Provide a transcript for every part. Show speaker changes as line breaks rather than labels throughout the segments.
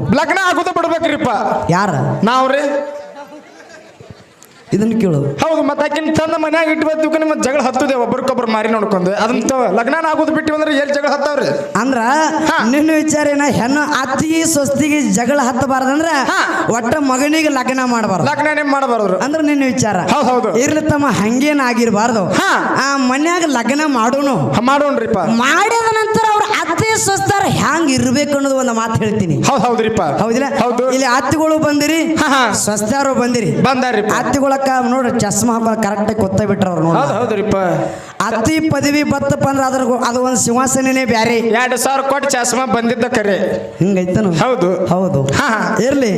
ಲಗ್ನ ಆಗೋದ ಬಿಡ್ಬೇಕ್ರಿಪ್ಪ.
ಯಾರ?
ನಾವ್ರಿ.
ಇದನ್ನ ಕೇಳು.
ಹೌದು ಮತ್ತೆ ಆಕಿನ ತಂದ ಮನ್ಯಾಗ ಬರ್ತೀವಿ ನಿಮ್ಮ ಜಗಳ ಹತ್ತುದೆ ಒಬ್ರಿಗೊಬ್ರು ಮಾರಿ ನೋಡ್ಕೊಂಡು. ಅದನ್ ತವ- ಲಗ್ನ ಆಗೋದು ಬಿಟ್ಟಿವಿ ಅಂದ್ರೆ ಎಲ್ಲಿ ಜಗಳ ಹತ್ತವ್ರಿ?
ಅಂದ್ರ. ನಿನ್ನ ವಿಚಾರ ಏನ ಹೆಣ್ಣು ಅತ್ತಿಗೆ ಸೊಸ್ತಿಗೆ ಜಗಳ ಹತ್ತಬಾರ್ದಂದ್ರ. ಒಟ್ಟ ಮಗನಿಗೆ ಲಗ್ನ ಮಾಡಬಾರ್ದು.
ಲಗ್ನನೇ ಮಾಡಬಾರ್ದು
ಅಂದ್ರೆ ನಿನ್ನ ವಿಚಾರ.
ಹೌದ್ ಹೌದು.
ಇರ್ಲಿ ತಮ್ಮ ಹಂಗೇನ ಆಗಿರ್ಬಾರ್ದು.
ಹಾ.
ಆ ಮನ್ಯಾಗ ಲಗ್ನ ಮಾಡೋನು.
ಮಾಡೋಣ್ರಿಪ್ಪ.
ಮಾಡಿದ ನಂತರ ಅವ್ರ ಸೊಸ್ತಾರ ಹ್ಯಾಂಗ್ ಇರ್ಬೇಕು ಅನ್ನೋದು ಒಂದು ಮಾತು ಹೇಳ್ತೀನಿ.
ಹೌದ್ ಹೌದ್ರಿಪ್ಪ
ಹೌದಿಲ್ಲ?
ಹೌದು.
ಇಲ್ಲಿ ಅತ್ತಿಗಳು ಬಂದಿರಿ ಸ್ವಸ್ಥರು. ಬಂದಿರಿ.
ಬಂದಾರಿ
ಅತ್ತಿಗಳಕ್ಕ ನೋಡ್ರಿ ಚಸ್ಮ ಹಾಕೊಂಡು ಕರೆಕ್ಟ್ ಕೊತ್ತ ಬಿಟ್ರ ಅವ್ರು
ಹೌದ್ರಿಪ್ಪ
ಅತ್ತಿ ಪದವಿ ಬತ್ತಪ್ಪ ಅಂದ್ರೆ ಅದ್ರ ಅದು ಒಂದು ಸಿಂಹಾಸನನೇ ಬ್ಯಾರೆ.
ಎರಡು ಸಾವಿರ ಕೊಟ್ಟು ಚಸ್ಮ ಬಂದಿದ್ದ ಕರೆ.
ಹಿಂಗೈತನು?
ಹೌದು.
ಹೌದು. ಇರ್ಲಿ.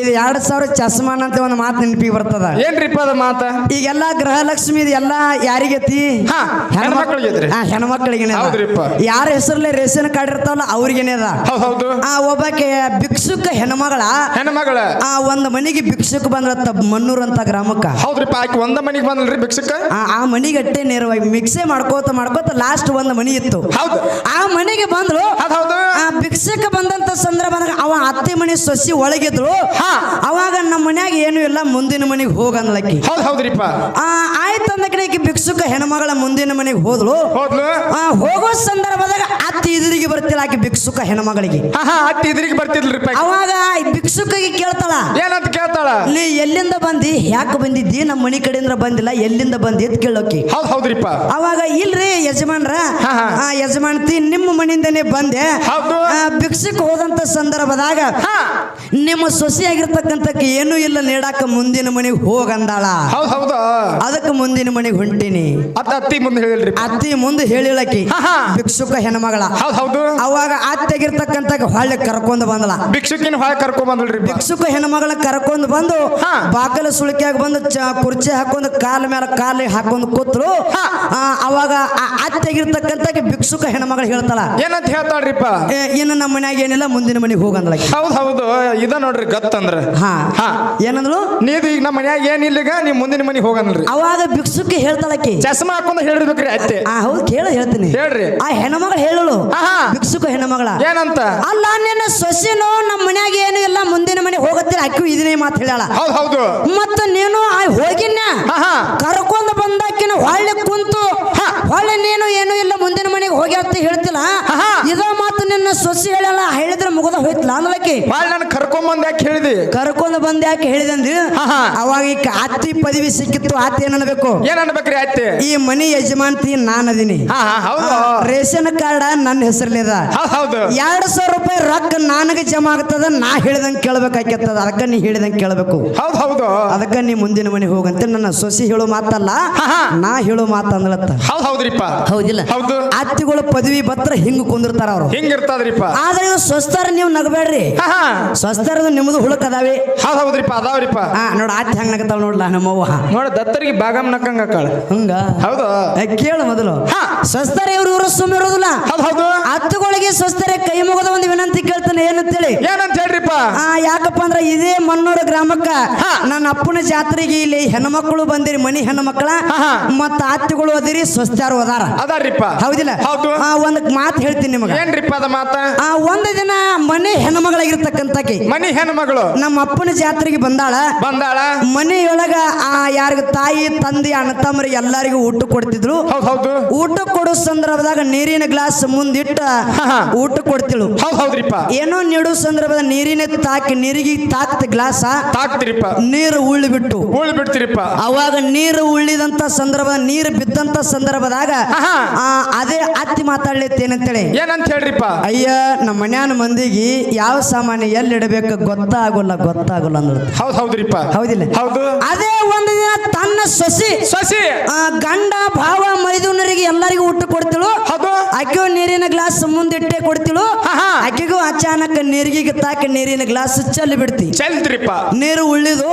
ಇದು ಎರಡ್ ಸಾವಿರ ಚಸ್ಮಾ ಅಂತ ಒಂದು ಮಾತು ನೆನಪಿಗೆ ಬರ್ತದ.
ಏನ್ರಿಪ್ಪ ಅದ ಮಾತ?
ಈಗೆಲ್ಲ ಗೃಹಲಕ್ಷ್ಮಿ ಎಲ್ಲಾ ಯಾರಿಗೈತಿ?
ಹಾ, ಹೆಣ್ಮಕ್ಳಿಗೆ
ಹೆಣ್ಮಕ್ಳಿಗೆ. ಯಾರ ಹೆಸರಲ್ಲೇ ರೇಷನ್ ಕಾರ್ಡ್ ಇರ್ತಾವಲ್ಲ ಅವ್ರಿಗೇನೆ
ಹೌದ್
ಆ ಒಬ್ಬಾಕೆ ಭಿಕ್ಷುಕ ಹೆಣ್ಮಗಳ
ಹೆಣ್ಮಗಳ.
ಆ ಒಂದ್ ಮನಿಗೆ ಭಿಕ್ಷುಕ ಬಂದ್ರತ್ತ ಮನ್ನೂರ್ ಅಂತ ಗ್ರಾಮಕ್ಕ.
ಹೌದ್ರಿಪ್ಪ ಆಕೆ ಒಂದ ಮನಿಗೆ ಬಂದಲ್ರಿ ಭಿಕ್ಷುಕ?
ಆ ಮನಿಗೆ ಅಟ್ಟೆ ನೇರವಾಗಿ ಮಿಕ್ಸೆ ಮಾಡ್ಕೋತ ಮಾಡ್ಕೋತ ಲಾಸ್ಟ್ ಒಂದ್ ಮನಿ ಇತ್ತು.
ಹೌದು.
ಆ ಮನೆಗೆ ಬಂದ್ರು
ಹೌದ್
ಆ ಭಿಕ್ಷಕ ಬಂದಂತ ಸಂದರ್ಭದಾಗ ಅವ ಅತ್ತೆ ಮನೆ ಸೊಸಿ ಒಳಗಿದ್ರು. ಅವಾಗ ನಮ್ಮ ಮನ್ಯಾಗ ಏನು ಇಲ್ಲ ಮುಂದಿನ ಮನೆಗೆ ಹೋಗನ್ಲಕ್ಕಿ
ಹೌದು ಹೌದ್ರಿಪ್ಪ
ಆ ಆಯ್ತು ಅಂದ ಕಡೆ ಭಿಕ್ಷುಕ ಹೆಣ್ಮಗಳ ಮುಂದಿನ ಮನೆಗೆ ಹೋದ್ಲು
ಹೋದ್ಲು.
ಆ ಹೋಗೋ ಸಂದರ್ಭದಾಗ ಅತ್ತಿ ಎದುರಿಗೆ ಬರ್ತಿಲ್ಲ ಆಕೆ ಭಿಕ್ಷುಕ ಹೆಣ್ಮಗಳಿಗೆ.
ಹಾ ಹಾ ಅತ್ತಿ ಇದ್ರಿಗೆ ಬರ್ತಿದ್ಲ್ರಿಪ್ಪ
ಅವಾಗ ಈ ಭಿಕ್ಷುಕಿಗೆ ಕೇಳ್ತಾಳ
ಏನಂತ ಕೇಳ್ತಾಳ?
ನೀ ಎಲ್ಲಿಂದ ಬಂದಿ? ಯಾಕೆ ಬಂದಿದ್ದಿ? ನಮ್ಮ ಮನಿ ಕಡೆಯಿಂದ ಬಂದಿಲ್ಲ ಎಲ್ಲಿಂದ ಬಂದಿ? ಅಂತ ಕೇಳೋಕಿ.
ಹೌದ್ ಹೌದ್ರಿಪ್ಪ.
ಅವಾಗ ಇಲ್ರಿ ಯಜಮಾನ್ರ. ಆ ಯಜಮಾನ್ತಿ ನಿಮ್ಮ ಮನೆಯಿಂದನೇ ಬಂದೆ. ಭಿಕ್ಷಕ್ ಹೋದಂತ ಸಂದರ್ಭದಾಗ ನಿಮ್ಮ ಸೊಸೆ ಆಗಿರ್ತಕ್ಕಂಥ ಏನೂ ಇಲ್ಲ ನೀಡಾಕ ಮುಂದಿನ ಮನೆಗೆ ಹೋಗಂದಾಳ.
ಹೌದ್ ಹೌದು.
ಅದಕ್ಕೆ ಮುಂದಿನ ಮನೆಗೆ ಹೊಂಟಿನಿ.
ಅತ್ತ ಅತ್ತಿ ಮುಂದೆ ಹೇಳಿಲ್ರಿ
ಅತ್ತಿ ಮುಂದೆ ಹೇಳಿಳಕಿ. ಭಿಕ್ಷುಕ ಹೆಣ್ಮಗಳ.
ಹೌದ್ ಹೌದು.
ಅವಾಗ ಅತ್ತೆಗಿರ್ತಕ್ಕಂಥ ಹೊಳ್ಳೆ ಕರ್ಕೊಂಡು ಬಂದಳ
ಭಿಕ್ಷುಕಿನ ಹೊಳೆ ಕರ್ಕೊಂಡ್ ಬಂದಲ್ರಿ
ಭಿಕ್ಷುಕ ಹೆಣ್ಮಗಳ ಕರ್ಕೊಂಡು ಬಂದು
ಹಾ.
ಬಾಕಲ ಸುಳಿಕೆಯಾಗ ಬಂದು ಚ ಕುರ್ಚಿ ಹಾಕೊಂಡು ಕಾಲ ಮೇಲೆ ಕಾಲಿ ಹಾಕೊಂಡು ಕೂತ್ರು
ಹಾ.
ಆ, ಅವಾಗ ಆ ಅತ್ತೆಗಿರ್ತಕ್ಕಂಥ ಭಿಕ್ಷುಕ ಹೆಣ್ಮಗಳು ಹೇಳ್ತಾಳ.
ಏನಂತ ಹೇಳ್ತಾಳ್ರಿಪ್ಪ?
ಏ, ಇನ್ನು ನಮ್ಮ ಮನ್ಯಾಗ ಏನಿಲ್ಲ ಮುಂದಿನ ಮನೆಗೆ ಹೋಗಂದ್ಲ
ಹೌದ್ ಹೌದು. ಇದ ನೋಡ್ರಿ ಗತ್ತಂದ್ರ
ಹಾ.
ಹಾ.
ಏನಂದ್ಲು?
ನೀದು ಈಗ ನಮ್ಮ ಮನ್ಯಾಗ ಏನಿಲ್ಲ ಈಗ ನೀವು ಮುಂದಿನ ಮನೆಗೆ ಹೋಗಂದ್ರಿ.
ಅವಾಗ ಭಿಕ್ಷುಕ ಹೇಳ್ತಾಳಕಿ
ಚಸ್ಮಾ ಹಾಕೊಂಡು ಹೇಳಿರ್ಬೇಕ್ರಿ ಅತ್ತೆ.
ಹೌದು ಕೇಳ ಹೇಳ್ತೀನಿ.
ಹೇಳ್ರಿ.
ಆ ಹೆಣ್ಮಗಳು ಹೇಳಳು.
ಆಹಾ.
ಭಿಕ್ಷುಕ ಹೆಣ್ಮಗಳ
ಏನಂತ?
ಅಲ್ಲ ನಿನ್ನ ಸೊಸೆನೋ ನಮ್ಮ ಮನ್ಯಾಗ ಏನು ಇಲ್ಲ ಮುಂದಿನ ಮನೆ ಹೋಗತ್ತಿರ ಅಕ್ಕಿ ಇದನ್ನೇ ಮಾತು ಹೇಳಾಳ
ಹೌದ್ ಹೌದು.
ಮತ್ತ ನೀನು ಆ ಹೋಗಿನ. ಕರ್ಕೊಂಡ್ ಬಂದಾಕಿನ ಹೊಳ್ಳಿ ಕುಂತು ಹೊಳ್ಳಿ ನೀನು ಏನು ಇಲ್ಲ ಮುಂದಿನ ಮನೆಗೆ ಹೋಗಿ ಅಂತ ಹೇಳ್ತಿಲ್ಲ. ಇದ ನಿನ್ನ ಸೊಸೆ ಹೇಳಲ್ಲ ಹೇಳಿದ್ರೆ ಮುಗದ ಹೋಯ್ತಿಲ್ಲ ಅಂದ್ಲಕ್ಕಿ.
ಬಾಳ್ ನಾನು ಕರ್ಕೊಂಡ್ ಬಂದ್ ಯಾಕೆ ಹೇಳಿದಿ?
ಕರ್ಕೊಂಡ್ ಬಂದ ಯಾಕೆ ಹೇಳಿದಂದ್ರಿ?
ಆಹಾ.
ಅವಾಗ ಈ ಅತ್ತಿ ಪದವಿ ಸಿಕ್ಕಿತ್ತು ಆತ ಏನ್ ಅನ್ಬೇಕು?
ಏನ್ ಅನ್ಬೇಕ್ರಿ ಅತ್ತೆ
ಈ ಮನಿ ಯಜಮಾನ್ತಿ ನಾನ್ ಅದೀನಿ.
ಹಾ ಹಾ ಹೌದು.
ರೇಷನ್ ಕಾರ್ಡ್ ನನ್ನ
ಹೌದ್ ಹೌದು.
ಎರಡ್ ಸಾವಿರ ರೂಪಾಯಿ ರೊಕ್ಕ ನನಗೆ ಜಮಾ ಆಗ್ತದ ನಾ ಹೇಳ್ದಂಗೆ ಕೇಳ್ಬೇಕಾಗ್ತದ ಅದಕ್ಕೆ ನೀ ಹೇಳ್ದಂಗೆ ಕೇಳಬೇಕು.
ಹೌದ್ ಹೌದು.
ಅದಕ್ಕೆ ನೀ ಮುಂದಿನ ಮನೆ ಹೋಗಂತ ನನ್ನ ಸೊಸಿ ಹೇಳೋ ಮಾತಲ್ಲ. ನಾ ಹೇಳೋ ಮಾತು ಅಂದ್ಲತ್ತ
ಹೌದ್ ಹೌದ್ರಿಪ್ಪ.
ಹೌದಿಲ್ಲ.
ಹೌದು.
ಅತ್ತಿಗಳು ಪದವಿ ಬತ್ರ ಹಿಂಗ್ ಕುಂದಿರ್ತಾರ ಅವ್ರು.
ಹಿಂಗಿರ್ತದ್ರಿಪ್ಪ?
ಆದ್ರೆ ಇವ್ ಸ್ವಸ್ಥರ ನೀವು ನಗಬೇಡ್ರಿ. ಸ್ವಸ್ಥರದು ನಿಮ್ದು ಹುಳಕ್ ಅದಾವೆ
ಹೌದ್ ಹೌದ್ರಿಪ್ಪ ಅದಾವ್ರಿಪ್ಪ
ಹಾ ನೋಡ ಅತ್ತಿ ಹಂಗ ನಗತಾವ್ ನೋಡ್ಲಾ ನಮ್ಮವ್ವ
ನೋಡ ದತ್ತರಿಗೆ ಬಾಗಮ್ ನಕ್ಕಂಗ ಕಾಳ
ಹಂಗ?
ಹೌದು.
ಕೇಳು ಮೊದಲು. ಸ್ವಸ್ಥರ ಇವ್ರು ಇವರು ಸುಮ್ಮ ಇರೋದಿಲ್ಲ.
ಹೌದ್ ಹೌದು.
ಹತ್ತುಗಳಿಗೆ ಸ್ವಸ್ಥರೇ ಕೈ ಮುಗದ ಒಂದು ವಿನಂತಿ ಕೇಳ್ತಾನೆ ಏನಂತೇಳಿ?
ಏನಂತ ಹೇಳ್ರಿಪ್ಪ?
ಆ ಯಾಕಪ್ಪ ಅಂದ್ರ ಇದೇ ಮನ್ನೂರ ಗ್ರಾಮಕ್ಕ ನನ್ನ ಅಪ್ಪನ ಜಾತ್ರೆಗೆ ಇಲ್ಲಿ ಹೆಣ್ಮಕ್ಳು ಬಂದಿರಿ ಮನಿ ಹೆಣ್ಮಕ್ಳ. ಮತ್ತ ಅತ್ತಿಗಳು ಅದಿರಿ ಸ್ವಸ್ಥರು ಅದಾರ.
ಅದಾರ್ರಿಪ್ಪ.
ಹೌದಿಲ್ಲ?
ಹೌದು.
ಆ ಒಂದ್ ಮಾತು ಹೇಳ್ತೀನಿ ನಿಮಗೆ.
ಏನ್ರಿಪ್ಪ ಅದ ಮಾತ?
ಆ ಒಂದು ದಿನ ಮನೆ ಹೆಣ್ಮಗಳಾಗಿರ್ತಕ್ಕಂತಕಿ
ಮನಿ ಹೆಣ್ಮಗಳು.
ನಮ್ಮ ಅಪ್ಪನ ಜಾತ್ರೆಗೆ ಬಂದಾಳ.
ಬಂದಾಳ?
ಮನೆಯೊಳಗ ಆ ಯಾರಿಗ ತಾಯಿ ತಂದೆ ಅಣ್ಣ ತಮ್ಮರಿಗೆ ಎಲ್ಲರಿಗೂ ಊಟ ಕೊಡ್ತಿದ್ರು
ಹೌದ್
ಊಟ ಕೊಡೋ ಸಂದರ್ಭದಾಗ ನೀರಿನ ಗ್ಲಾಸ್ ಮುಂದಿಟ್ಟ. ಊಟ ಕೊಡ್ತಿಳು.
ಹೌದ್ರಿಪ್ಪ.
ಏನೋ ನೀಡೋ ಸಂದರ್ಭದ ನೀರಿನ ತಾಕಿ ನೀರಿಗೆ ತಾಕ್ತ ಗ್ಲಾಸ
ತಾಕ್ತಿರಿಪ್ಪ
ನೀರು ಉಳ್ಳಿ ಬಿಟ್ಟು
ಉಳ್ಳಿ ಬಿಡ್ತಿರಿಪ್ಪ.
ಅವಾಗ ನೀರು ಉಳ್ಳಿದಂತ ಸಂದರ್ಭ ನೀರು ಬಿದ್ದಂತ ಸಂದರ್ಭದಾಗ ಆ, ಅದೇ ಅತ್ತಿ ಮಾತಾಡ್ಲಿತ್ತೇನಂತೇಳಿ.
ಏನಂತ ಹೇಳ್ರಿಪ್ಪ?
ಅಯ್ಯ ನಮ್ಮ ಮನ್ಯಾನ ಮಂದಿಗೆ ಯಾವ ಸಾಮಾನ್ಯ ಎಲ್ಲಿ ಇಡಬೇಕು ಗೊತ್ತಾಗೋಲ್ಲ ಗೊತ್ತಾಗಲ್ಲ ಅಂದ್ರೆ
ಹೌದ್ ಹೌದ್ರಿಪ್ಪ.
ಹೌದಿಲ್ಲ.
ಹೌದು.
ಅದೇ ಒಂದು ದಿನ ತನ್ನ ಸೊಸಿ
ಸೊಸಿ.
ಆ, ಗಂಡ ಭಾವ ಮೈದುನರಿಗೆ ಎಲ್ಲರಿಗೂ ಊಟ ಕೊಡ್ತಿಳು.
ಹೌದು.
ಆಕೆಗೂ ನೀರಿನ ಗ್ಲಾಸ್ ಮುಂದಿಟ್ಟೆ ಕೊಡ್ತಿಳು.
ಅಕ್ಕಿಗೂ
ಆಕೆಗೂ ಅಚಾನಕ್ ನೀರಿಗೆ ತಾಕಿ ನೀರಿನ ಗ್ಲಾಸ್ ಚೆಲ್ಲಿ ಬಿಡ್ತಿ.
ಚೆಲ್ತ್ರಿಪ್ಪ
ನೀರು ಉಳ್ಳಿದು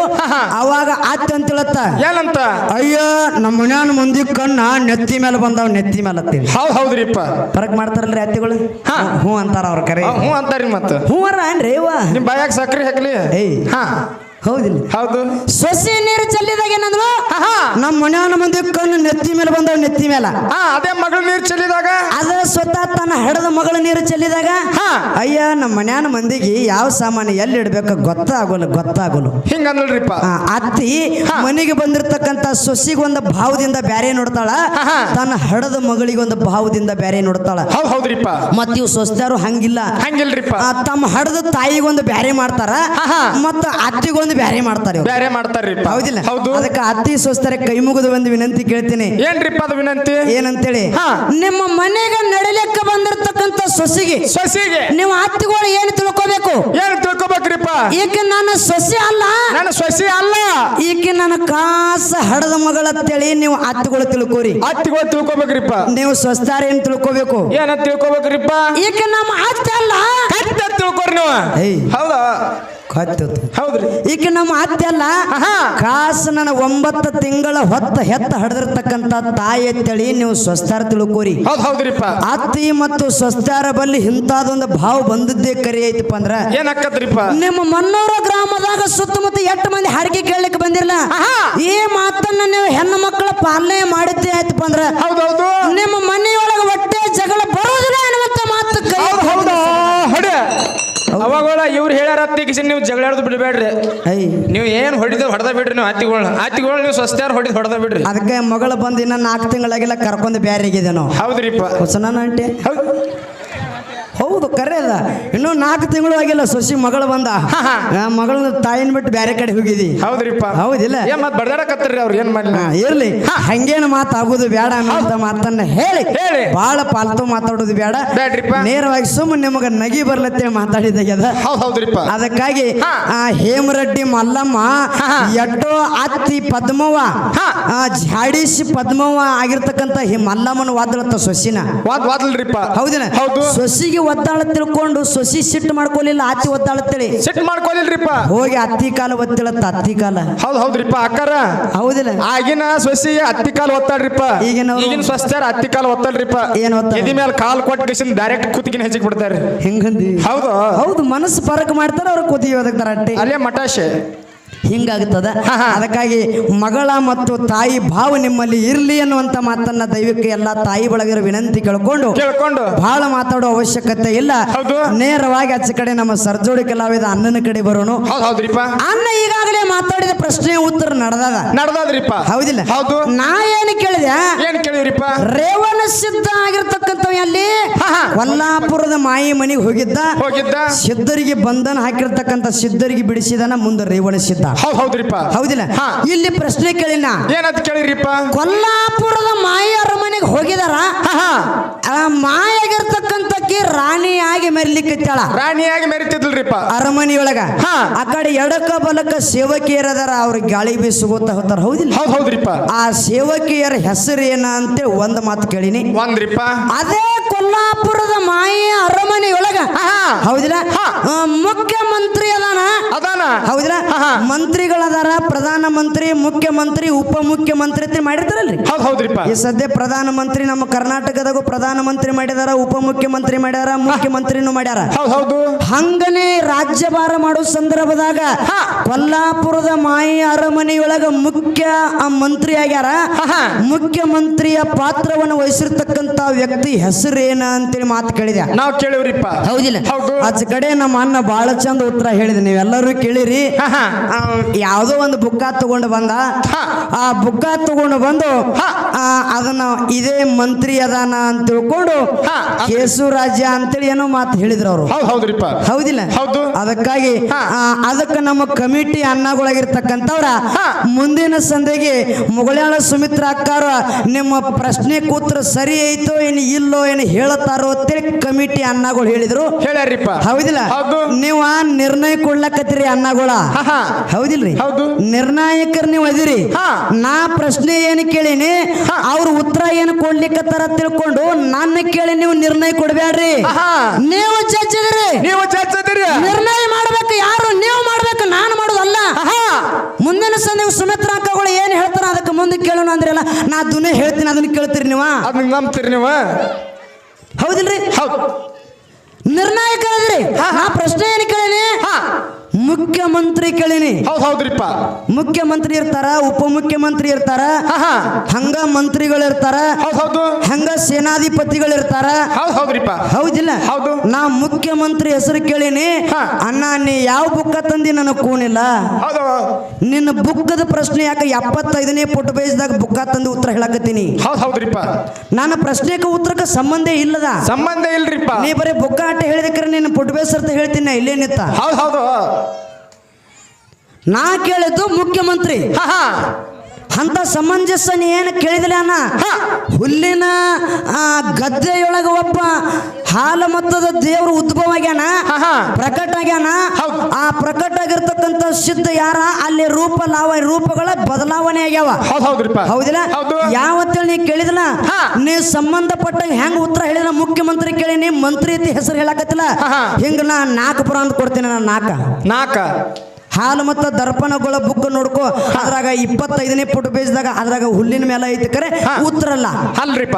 ಅವಾಗ ಅಂತ ಅಂತೇಳತ್ತ
ಏನಂತ?
ಅಯ್ಯ ನಮ್ಮ ಮನ್ಯಾನ ಮಂದಿ ಕಣ್ಣ ನೆತ್ತಿ ಮೇಲೆ ಬಂದಾವ ನೆತ್ತಿ ಮೇಲೆ ಹತ್ತೀವಿ
ಹೌದ್ ಹೌದ್ರಿಪ್ಪ.
ಫರಕ್ ಮಾಡ್ತಾರಲ್ರಿ ಅತ್ತಿಗಳು?
ಹಾ.
ಹ್ಞೂ ಅಂತಾರ ಅವ್ರ ಕರೆ.
ಹೂ ಹ್ಞೂ ಅಂತಾರಿ ಮತ್ತ.
ಹ್ಞೂ ಅರ ಏನ್ರಿ ಇವ?
ನಿಮ್ ಬಾಯಾಗ ಸಕ್ರಿ ಹಾಕ್ಲಿ?
ಏಯ್.
ಹಾ.
ಹೌದಿಲ್ಲ.
ಹೌದು.
ಸೊಸಿ ನೀರು ಚೆಲ್ಲಿದಾಗ ಏನಂದ್ರು ನಮ್ಮ ಮನೆಯವನ ಮಂದಿ ಕಣ್ಣು ನೆತ್ತಿ ಮೇಲೆ ಬಂದ ನೆತ್ತಿ ಮೇಲೆ.
ಹಾ ಅದೇ ಮಗಳು ನೀರು ಚೆಲ್ಲಿದಾಗ?
ಅದ ಸ್ವತಃ ತನ್ನ ಹಡದ ಮಗಳ ನೀರು ಚೆಲ್ಲಿದಾಗ. ಅಯ್ಯ ನಮ್ಮ ಮನ್ಯಾನ ಮಂದಿಗೆ ಯಾವ ಸಾಮಾನು ಎಲ್ಲಿ ಇಡ್ಬೇಕು ಗೊತ್ತಾಗೋಲ್ಲ ಗೊತ್ತಾಗೋಲ್ಲ. ಹಿಂಗಂದಳ್ರಿಪ್ಪ ಅತ್ತಿ ಮನೆಗೆ ಬಂದಿರತಕ್ಕಂತ ಸೊಸಿಗೆ ಒಂದು ಭಾವದಿಂದ ಬ್ಯಾರೆ ನೋಡ್ತಾಳ. ತನ್ನ ಹಡದ ಮಗಳಿಗೆ ಒಂದು ಭಾವದಿಂದ ಬ್ಯಾರೆ ನೋಡ್ತಾಳ.
ಹೌದ್ ಹೌದ್ರಿಪ್ಪ.
ಮತ್ತ ಇವ್ ಸೊಸ್ತಾರು ಹಂಗಿಲ್ಲ.
ಹಂಗಿಲ್ರಿಪ್ಪ.
ತಮ್ಮ ಹಡದ ತಾಯಿಗೊಂದು ಬ್ಯಾರೆ ಮಾಡ್ತಾರ. ಮತ್ತ ಅತ್ತಿಗೊಂದು ಬ್ಯಾರೆ ಮಾಡ್ತಾರೆ ಇವ್ರು.
ಬ್ಯಾರೆ ಮಾಡ್ತಾರೆ
ಹೌದಿಲ್ಲ?
ಹೌದು.
ಅದಕ್ಕೆ ಅತ್ತಿ ಸೋಸ್ತಾರೆ ಕೈ ಮುಗಿದು ಒಂದು ವಿನಂತಿ ಕೇಳ್ತೀನಿ.
ಏನ್ರಿಪ್ಪ ಅದು ವಿನಂತಿ?
ಏನಂತೇಳಿ?
ಹಾ.
ನಿಮ್ಮ ಮನೆಗೆ ನಡಲಿಕ್ಕ ಬಂದಿರತಕ್ಕಂತ ಸೊಸಿಗೆ
ಸೊಸಿಗೆ.
ನೀವು ಅತ್ತಿಗಳು ಏನು ತಿಳ್ಕೋಬೇಕು?
ಏನ್ ತಿಳ್ಕೊಬೇಕ್ರಿಪ್ಪ?
ಈಕೆ ನನ್ನ ಸೊಸಿ ಅಲ್ಲ.
ನನ್ನ ಸೊಸಿ ಅಲ್ಲ.
ಈಕೆ ನನ್ನ ಕಾಸ ಹಡದ ಮಗಳ ಮಗಳಂತೇಳಿ ನೀವು ಅತ್ತಿಗಳು ತಿಳ್ಕೋರಿ.
ಅತ್ತಿಗಳು ತಿಳ್ಕೊಬೇಕ್ರಿಪ್ಪ.
ನೀವು ಸ್ವಸ್ತಾರ ಏನ್ ತಿಳ್ಕೋಬೇಕು?
ಏನ ತಿಳ್ಕೊಬೇಕ್ರಿಪ್ಪ?
ಈಕೆ ನಮ್ಮ ಅತ್ತೆ ಅಲ್ಲ.
ಕಟ್ಟ ತಿಳ್ಕೊರಿ ನೀವು.
ಏಯ್.
ಹೌದಾ. ಹೌದ್ರಿ.
ಈಕೆ ನಮ್ಮ ಅತ್ತೆ ಅಲ್ಲ ಕಾಸ್ ನನ್ನ ಒಂಬತ್ತು ತಿಂಗಳ ಹೊತ್ತ ಹೆತ್ತ ಹಡದಿರ್ತಕ್ಕಂತ ತಾಯಿ ಅಂತೇಳಿ ನೀವು ಸ್ವಸ್ಥಾರ ತಿಳ್ಕೋರಿ.
ಹೌದ್ ಹೌದ್ರಿಪ್ಪ.
ಅತ್ತಿ ಮತ್ತು ಸ್ವಸ್ಥಾರ ಬಲ್ಲಿ ಇಂತಾದೊಂದು ಭಾವ ಬಂದದ್ದೇ ಕರಿ ಐತಪ್ಪ ಅಂದ್ರ ನಿಮ್ಮ ಮನ್ನೂರ ಗ್ರಾಮದಾಗ ಸುತ್ತಮುತ್ತ ಎಷ್ಟು ಮಂದಿ ಹಾಡಿಕೆ ಕೇಳಲಿಕ್ಕೆ ಬಂದಿರಲ್ಲ? ಈ ಮಾತನ್ನ ನೀವು ಹೆಣ್ಣು ಮಕ್ಕಳ ಪಾಲನೆ ಮಾಡಿದ್ದೆ ಆಯ್ತಪ್ಪ ಅಂದ್ರ
ಹೌದೌದು
ನಿಮ್ಮ ಮನೆಯೊಳಗೆ ಒಟ್ಟೆ ಜಗಳ ಬರೋದಿಲ್ಲ ಅನ್ನುವಂತ ಮಾತು ಕೈ
ಹೌದ್ ಹೌದಾ ಹೊಡೆ ಅವಾಗಳ ಕಿಸಿ ನೀವು ಜಗಳಾಡ್ದು ಬಿಡಬೇಡ್ರಿ. ನೀವು ಏನ್ ಹೊಡಿದ ಹೊಡೆದ ಬಿಡ್ರಿ ನೀವು ಅತ್ತಿಗಳು ಅತ್ತಿಗಳು ನೀವು ಸ್ವಸ್ತ್ಯಾರ ಹೊಡಿದ್ ಹೊಡೆದ ಬಿಡ್ರಿ.
ಅದಕ್ಕೆ ಮಗಳು ಬಂದು ಇನ್ನ ನಾಲ್ಕು ತಿಂಗಳಾಗಿಲ್ಲ ಕರ್ಕೊಂಡು ಬ್ಯಾರಿಗಿದೆ ನಾವು
ಹೌದ್ರಿಪ್ಪ.
ಹೊಸನ ಅಂಟಿ
ಹೌದ್.
ಹೌದು ಕರೆ ಅದ. ಇನ್ನೂ ನಾಲ್ಕು ತಿಂಗಳು ಆಗಿಲ್ಲ ಸೊಸಿ ಮಗಳು ಬಂದ. ಮಗಳನ್ನ ತಾಯಿನ ಬಿಟ್ಟು ಬೇರೆ ಕಡೆ ಹೋಗಿದಿ.
ಹೌದ್ರಿಪ್ಪ.
ಹೌದಿಲ್ಲ?
ಏನ್ ಮತ್ ಬಡ್ದಾಡಕತ್ತೀರಿ ಅವ್ರು ಏನ್ ಮಾಡ್ಲಿ?
ಇರ್ಲಿ. ಹಂಗೇನು ಮಾತಾಗುದು ಬೇಡ ಅನ್ನೋ ಮಾತನ್ನ ಹೇಳಿ.
ಹೇಳಿ.
ಬಹಳ ಪಾಲ್ತು ಮಾತಾಡೋದು ಬೇಡ. ನೇರವಾಗಿ ಸುಮ್ಮನೆ ನಿಮಗ ನಗಿ ಬರ್ಲತ್ತೆ ಮಾತಾಡಿದಾಗ್ಯದ.
ಹೌದ್ರಿಪ್ಪ.
ಅದಕ್ಕಾಗಿ ಹೇಮರೆಡ್ಡಿ ಮಲ್ಲಮ್ಮ ಎಟ್ಟೋ ಅತ್ತಿ ಪದ್ಮವ್ವ ಜಾಡಿಸಿ ಪದ್ಮವ್ವ ಆಗಿರ್ತಕ್ಕಂಥ ಈ ಮಲ್ಲಮ್ಮನ ವಾದಳತ್ತ ಸೊಸಿನ. ಹೌದಿನ
ಹೌದು.
ಸೊಸಿಗೆ ಒದ್ದಾಳ ತಿಳ್ಕೊಂಡು ಸೊಸಿ ಸಿಟ್ಟು ಮಾಡ್ಕೊಲಿಲ್ಲ ಅತ್ತಿ ತಿಳಿ.
ಸೆಟ್ ಮಾಡ್ಕೊಲಿಲ್ರಿಪ್ಪ.
ಹೋಗಿ ಅತ್ತಿ ಕಾಲ ಒತ್ತಿಳತ್ತ ಅತ್ತಿ ಕಾಲ.
ಹೌದ್ ಹೌದ್ರಿಪ್ಪ ಅಕ್ಕಾರ.
ಹೌದಿಲ್ಲ.
ಆಗಿನ ಸೊಸಿ ಅತ್ತಿ ಕಾಲ್ ಒತ್ತಾಡ್ರಿಪ್ಪ
ಈಗಿನ
ಈಗಿನ ಸ್ವಸ್ಥರ ಅತ್ತಿ ಕಾಲ್ ಒತ್ತಲ್ರಿಪ್ಪ
ಏನ್?
ಎದಿ ಮೇಲೆ ಕಾಲ್ ಕೊಟ್ಟು ಕಿಸಿನ್ ಡೈರೆಕ್ಟ್ ಕುತ್ತಿಗಿನ ಹೆಚ್ಚಿಗೆ ಬಿಡ್ತಾರೆ
ಹೆಂಗಂದಿ?
ಹೌದು.
ಹೌದು ಮನಸ್ಸು ಪರಕ್ ಮಾಡ್ತಾರೆ ಅವ್ರ ಕುದಿಯೋದಕ್ಕೆ
ಅಲ್ಲೇ ಮಟಾಶೆ.
ಹಿಂಗಾಗುತ್ತದ ಅದಕ್ಕಾಗಿ ಮಗಳ ಮತ್ತು ತಾಯಿ ಭಾವ ನಿಮ್ಮಲ್ಲಿ ಇರ್ಲಿ ಅನ್ನುವಂತ ಮಾತನ್ನ ದೈವಕ್ಕೆ ಎಲ್ಲ ತಾಯಿ ಬಳಗರ ವಿನಂತಿ ಕೇಳ್ಕೊಂಡು
ಕೇಳ್ಕೊಂಡು.
ಬಹಳ ಮಾತಾಡೋ ಅವಶ್ಯಕತೆ ಇಲ್ಲ. ನೇರವಾಗಿ ಆಚೆ ಕಡೆ ನಮ್ಮ ಸರ್ಜೋಡಿ ಕಲಾವಿದ ಅಣ್ಣನ ಕಡೆ
ಬರೋಣ
ಅನ್ನ ಈಗಾಗಲೇ ಪ್ರಶ್ನೆ ಉತ್ತರ ನಡೆದದ.
ನಡೆದಾದ್ರಿಪ್ಪ.
ಹೌದಿಲ್ಲ.
ಹೌದು.
ನಾ ಏನು ಕೇಳಿದೆ?
ಏನ್ ಕೇಳಿದ್ರಿಪ್ಪ?
ರೇವಣ ಸಿದ್ಧ ಆಗಿರ್ತಕ್ಕಂಥ ಅಲ್ಲಿ. ಕೊಲ್ಲಾಪುರದ ಮಾಯಿ ಮನೆಗೆ ಹೋಗಿದ್ದ.
ಹೋಗಿದ್ದ.
ಸಿದ್ಧರಿಗೆ ಬಂಧನ ಹಾಕಿರ್ತಕ್ಕಂಥ ಸಿದ್ಧರಿಗೆ ಬಿಡಿಸಿದನ ಮುಂದೆ ರೇವಣ ಸಿದ್ಧ.
ಹೌದ್ ಹೌದ್ರಿಪ್ಪ.
ಹೌದಿಲ್ಲ. ಇಲ್ಲಿ ಪ್ರಶ್ನೆ ಕೇಳಿನ.
ಏನಂತ ಕೇಳಿರಿಪ್ಪ
ಕೊಲ್ಲಾಪುರದ ಮಾಯಿ ಅರಮನೆಗೆ ಹೋಗಿದಾರ. ಆ ಮಾಯಾಗಿರ್ತಕ್ಕಂಥಕ್ಕಿ ರಾಣಿಯಾಗಿ ಮೆರಿಲಿಕ್ಕಿತ್ತಾಳ
ರಾಣಿಯಾಗಿ ಮೆರಿತಿದ್ಲ್ರಿಪ್ಪ.
ಅರಮನೆಯೊಳಗ. ಆ ಕಡೆ ಎಡಕ ಬಲಕ ಸೇವಕಿಯರದಾರ. ಅವ್ರ ಗಾಳಿ ಬೀಸುಗೋತ ಹೋತಾರ ಹೌದಿಲ್ಲ?
ಹೌದ್ ಹೌದ್ರಿಪ್ಪ.
ಆ ಸೇವಕಿಯರ ಹೆಸರು ಏನ ಅಂತೇಳಿ ಒಂದ್ ಮಾತು ಕೇಳಿನಿ.
ಒಂದ್ರಿಪ್ಪ.
ಅದೇ ಕೊಲ್ಲಾಪುರದ ಮಾಯ ಅರಮನೆಯೊಳಗ. ಹೌದಿಲ್ಲ. ಮುಖ್ಯಮಂತ್ರಿ ಅದಾನ? ಹೌದಿಲ್ಲ. ಮಂತ್ರಿಗಳದಾರ ಪ್ರಧಾನ ಮಂತ್ರಿ ಮುಖ್ಯಮಂತ್ರಿ ಉಪಮುಖ್ಯಮಂತ್ರಿ ಅಂತ ಮಾಡಿರ್ತಾರಲ್ರಿ?
ಹೌದ್ ಹೌದ್ರಿಪ್ಪ.
ಈ ಸದ್ಯ ಪ್ರಧಾನ ಮಂತ್ರಿ ನಮ್ಮ ಕರ್ನಾಟಕದಾಗೂ ಪ್ರಧಾನ ಮಂತ್ರಿ ಮಾಡಿದಾರ ಉಪಮುಖ್ಯಮಂತ್ರಿ ಮಾಡ್ಯಾರ ಮುಖ್ಯಮಂತ್ರಿನೂ ಮಾಡ್ಯಾರ.
ಹಂಗನೆ ಹೌದು.
ಹಂಗನೇ ರಾಜ್ಯಭಾರ ಮಾಡೋ ಸಂದರ್ಭದಾಗ ಕೊಲ್ಲಾಪುರದ ಮಾಯಿ ಅರಮನೆಯೊಳಗ ಮುಖ್ಯ ಮಂತ್ರಿ ಆಗ್ಯಾರ. ಮುಖ್ಯಮಂತ್ರಿಯ ಪಾತ್ರವನ್ನು ವಹಿಸಿರ್ತಕ್ಕಂತ ವ್ಯಕ್ತಿ ಹೆಸರೇನ ಅಂತೇಳಿ ಮಾತು ಕೇಳಿದೆ
ನಾವು ಕೇಳಿವ್ರಿಪ್ಪ.
ಹೌದಿಲ್ಲ.
ಹೌದು.
ಆಚ ಕಡೆ ನಮ್ಮ ಅನ್ನ ಬಹಳ ಚಂದ ಉತ್ತರ ಹೇಳಿದೆ ನೀವೆಲ್ಲರೂ ಕೇಳಿರಿ. ಯಾವುದೋ ಒಂದು ಬುಕ್ಕ ತಗೊಂಡು ಬಂದ. ಆ ಬುಕ್ಕ ತಗೊಂಡು ಬಂದು ಅದನ್ನ ಇದೇ ಮಂತ್ರಿ ಅದಾನ ಅಂತ ತಿಳ್ಕೊಂಡು. ಕೇಸು ರಾಜ್ಯ ಅಂತೇಳಿ ಏನೋ ಮಾತು ಹೇಳಿದ್ರು ಅವರು. ಹೌದಿಲ್ಲ?
ಹೌದು.
ಅದಕ್ಕಾಗಿ ಅದಕ್ಕೆ ನಮ್ಮ ಕಮಿಟಿ
ಅನ್ನಗಳಾಗಿರ್ತಕ್ಕಂಥವ್ರ
ಮುಂದಿನ ಸಂದಿಗೆ ಮುಗಳಾಳ ಸುಮಿತ್ರ ಅಕ್ಕಾರ ನಿಮ್ಮ ಪ್ರಶ್ನೆ ಕೂತ್ರ ಸರಿ ಐತೋ ಏನು ಇಲ್ಲೋ ಏನು ಹೇಳುತ್ತಾರೋ ಅಂತೇಳಿ ಕಮಿಟಿ ಅನ್ನಗಳು ಹೇಳಿದ್ರು. ಹೌದಿಲ್ಲ?
ಹೌದು.
ನೀವು ಆ ನಿರ್ಣಯ ಕೊಡ್ಲಕತ್ತೀರಿ ಅಣ್ಣಗಳ
ಅನ್ನಗೋಳ.
ಹೌದಿಲ್ರಿ?
ಹೌದು.
ನಿರ್ಣಾಯಕರು ನೀವು ಅದಿರಿ.
ಹಾ.
ನಾ ಪ್ರಶ್ನೆ ಏನು ಕೇಳಿನಿ ಅವ್ರ ಉತ್ತರ ಏನು ಕೊಡ್ಲಿಕ್ಕತ್ತಾರ ತಿಳ್ಕೊಂಡು ನನ್ನ ಕೇಳಿ ನೀವು ನಿರ್ಣಯ ಕೊಡ್ಬೇಡ್ರಿ. ನೀವು ಚರ್ಚಿದ್ರಿ.
ನೀವು ಚರ್ಚಿದ್ರಿ.
ನಿರ್ಣಯ ಮಾಡ್ಬೇಕು ಯಾರು ನೀವು ಮಾಡ್ಬೇಕು ನಾನು ಮಾಡೋದಲ್ಲ. ಮುಂದಿನ ಸಹ ನೀವು ಸುಮಿತ್ರ ಅಕ್ಕಗಳು ಏನ್ ಹೇಳ್ತಾರ ಅದಕ್ಕೆ ಮುಂದೆ ಕೇಳೋಣ ಅಂದ್ರಲ್ಲ ನಾ ಅದನ್ನೇ ಹೇಳ್ತೀನಿ ಅದನ್ನ ಕೇಳ್ತೀರಿ ನೀವು?
ಅದನ್ನ ನಂಬ್ತೀರಿ ನೀವು?
ಹೌದಿಲ್ರಿ?
ಹೌದ್.
ನಿರ್ಣಾಯಕ ಅದ್ರಿ ಪ್ರಶ್ನೆ ಏನು ಕೇಳೀನಿ? ಮುಖ್ಯಮಂತ್ರಿ ಕೇಳಿನಿ.
ಹೌದ್ ಹೌದ್ರಿಪ್ಪ.
ಮುಖ್ಯಮಂತ್ರಿ ಇರ್ತಾರ ಉಪಮುಖ್ಯಮಂತ್ರಿ ಇರ್ತಾರ
ಹಾ ಹಾ
ಹಂಗ ಮಂತ್ರಿಗಳು ಇರ್ತಾರ
ಹೌದ್
ಹಂಗ ಸೇನಾಧಿಪತಿಗಳು ಇರ್ತಾರ.
ಹೌದ್ ಹೌದ್ರಿಪ್ಪ.
ಹೌದಿಲ್ಲ?
ಹೌದು.
ನಾ ಮುಖ್ಯಮಂತ್ರಿ ಹೆಸರು ಕೇಳಿನಿ. ಅಣ್ಣ ನೀ ಯಾವ ಬುಕ್ಕ ತಂದಿ ನನಗೆ ಕೂನಿಲ್ಲ?
ಹೌದು.
ನಿನ್ನ ಬುಕ್ಕದ ಪ್ರಶ್ನೆ ಯಾಕೆ ಎಪ್ಪತ್ತೈದನೇ ಪುಟ್ ಬೇಜ್ದಾಗ ಬುಕ್ಕ ತಂದು ಉತ್ತರ ಹೇಳಕತ್ತೀನಿ?
ಹೌದ್ ಹೌದ್ರಿಪ್ಪ.
ನನ್ನ ಪ್ರಶ್ನೆಗೆ ಉತ್ತರಕ್ಕೆ ಸಂಬಂಧ ಇಲ್ಲದ?
ಸಂಬಂಧ ಇಲ್ರಿಪ್ಪ.
ನೀ ಬರೀ ಬುಕ್ಕ ಆಟ ಹೇಳಿದಕ್ರೆ ನಿನ್ನ ಪುಟ್ ಬೇಸ್ ಅಂತ ಹೇಳ್ತೀನಿ ಇಲ್ಲೇನಿತ್ತ ಇಲ್ಲೇ ನಿತ್ತ
ಹೌದ್ ಹೌದು.
ನಾ ಕೇಳಿದ್ದು ಮುಖ್ಯಮಂತ್ರಿ. ಅಂತ ಸಮಂಜಸ ಏನು ಕೇಳಿದಿಲ್ಲ ಅಣ್ಣ? ಹುಲ್ಲಿನ ಆ, ಗದ್ದೆಯೊಳಗ ಒಬ್ಬ ಹಾಲು ಮತ್ತದ ದೇವರು ಉದ್ಭವ ಆಗ್ಯಾನ. ಪ್ರಕಟ ಆಗ್ಯಾನ. ಆ ಪ್ರಕಟ ಆಗಿರ್ತಕ್ಕಂಥ ಸಿದ್ಧ ಯಾರ? ಅಲ್ಲಿ ರೂಪ ಲಾವ ರೂಪಗಳ ಬದಲಾವಣೆ ಆಗ್ಯಾವ. ಹೌದಿಲ್ಲ?
ಹೌದು.
ಯಾವತ್ತೇಳಿ ನೀ ಕೇಳಿದಿಲ್ಲ ನೀ ಸಂಬಂಧಪಟ್ಟ ಹೆಂಗ್ ಉತ್ತರ ಹೇಳಿದ ಮುಖ್ಯಮಂತ್ರಿ ಕೇಳಿ ನೀ ಮಂತ್ರಿ ಅಂತ ಹೆಸರು ಹೇಳಕತ್ತಿಲ್ಲ. ಹಿಂಗ ನಾ ನಾಲ್ಕು ಪುರ ಅಂತ ಕೊಡ್ತೀನಿ ನಾನು ನಾಲ್ಕ.
ನಾಕ
ಹಾಲು ಮತ್ತು ದರ್ಪಣಗಳ ಬುಕ್ ನೋಡ್ಕೋ. ಅದ್ರಾಗ ಇಪ್ಪತ್ತೈದನೇ ಫುಟ್ ಬೇಜ್ದಾಗ ಅದ್ರಾಗ ಹುಲ್ಲಿನ ಮೇಲೆ ಐತಿ ಕರೆ. ಉತ್ತರಲ್ಲ.
ಅಲ್ರಿಪ್ಪ.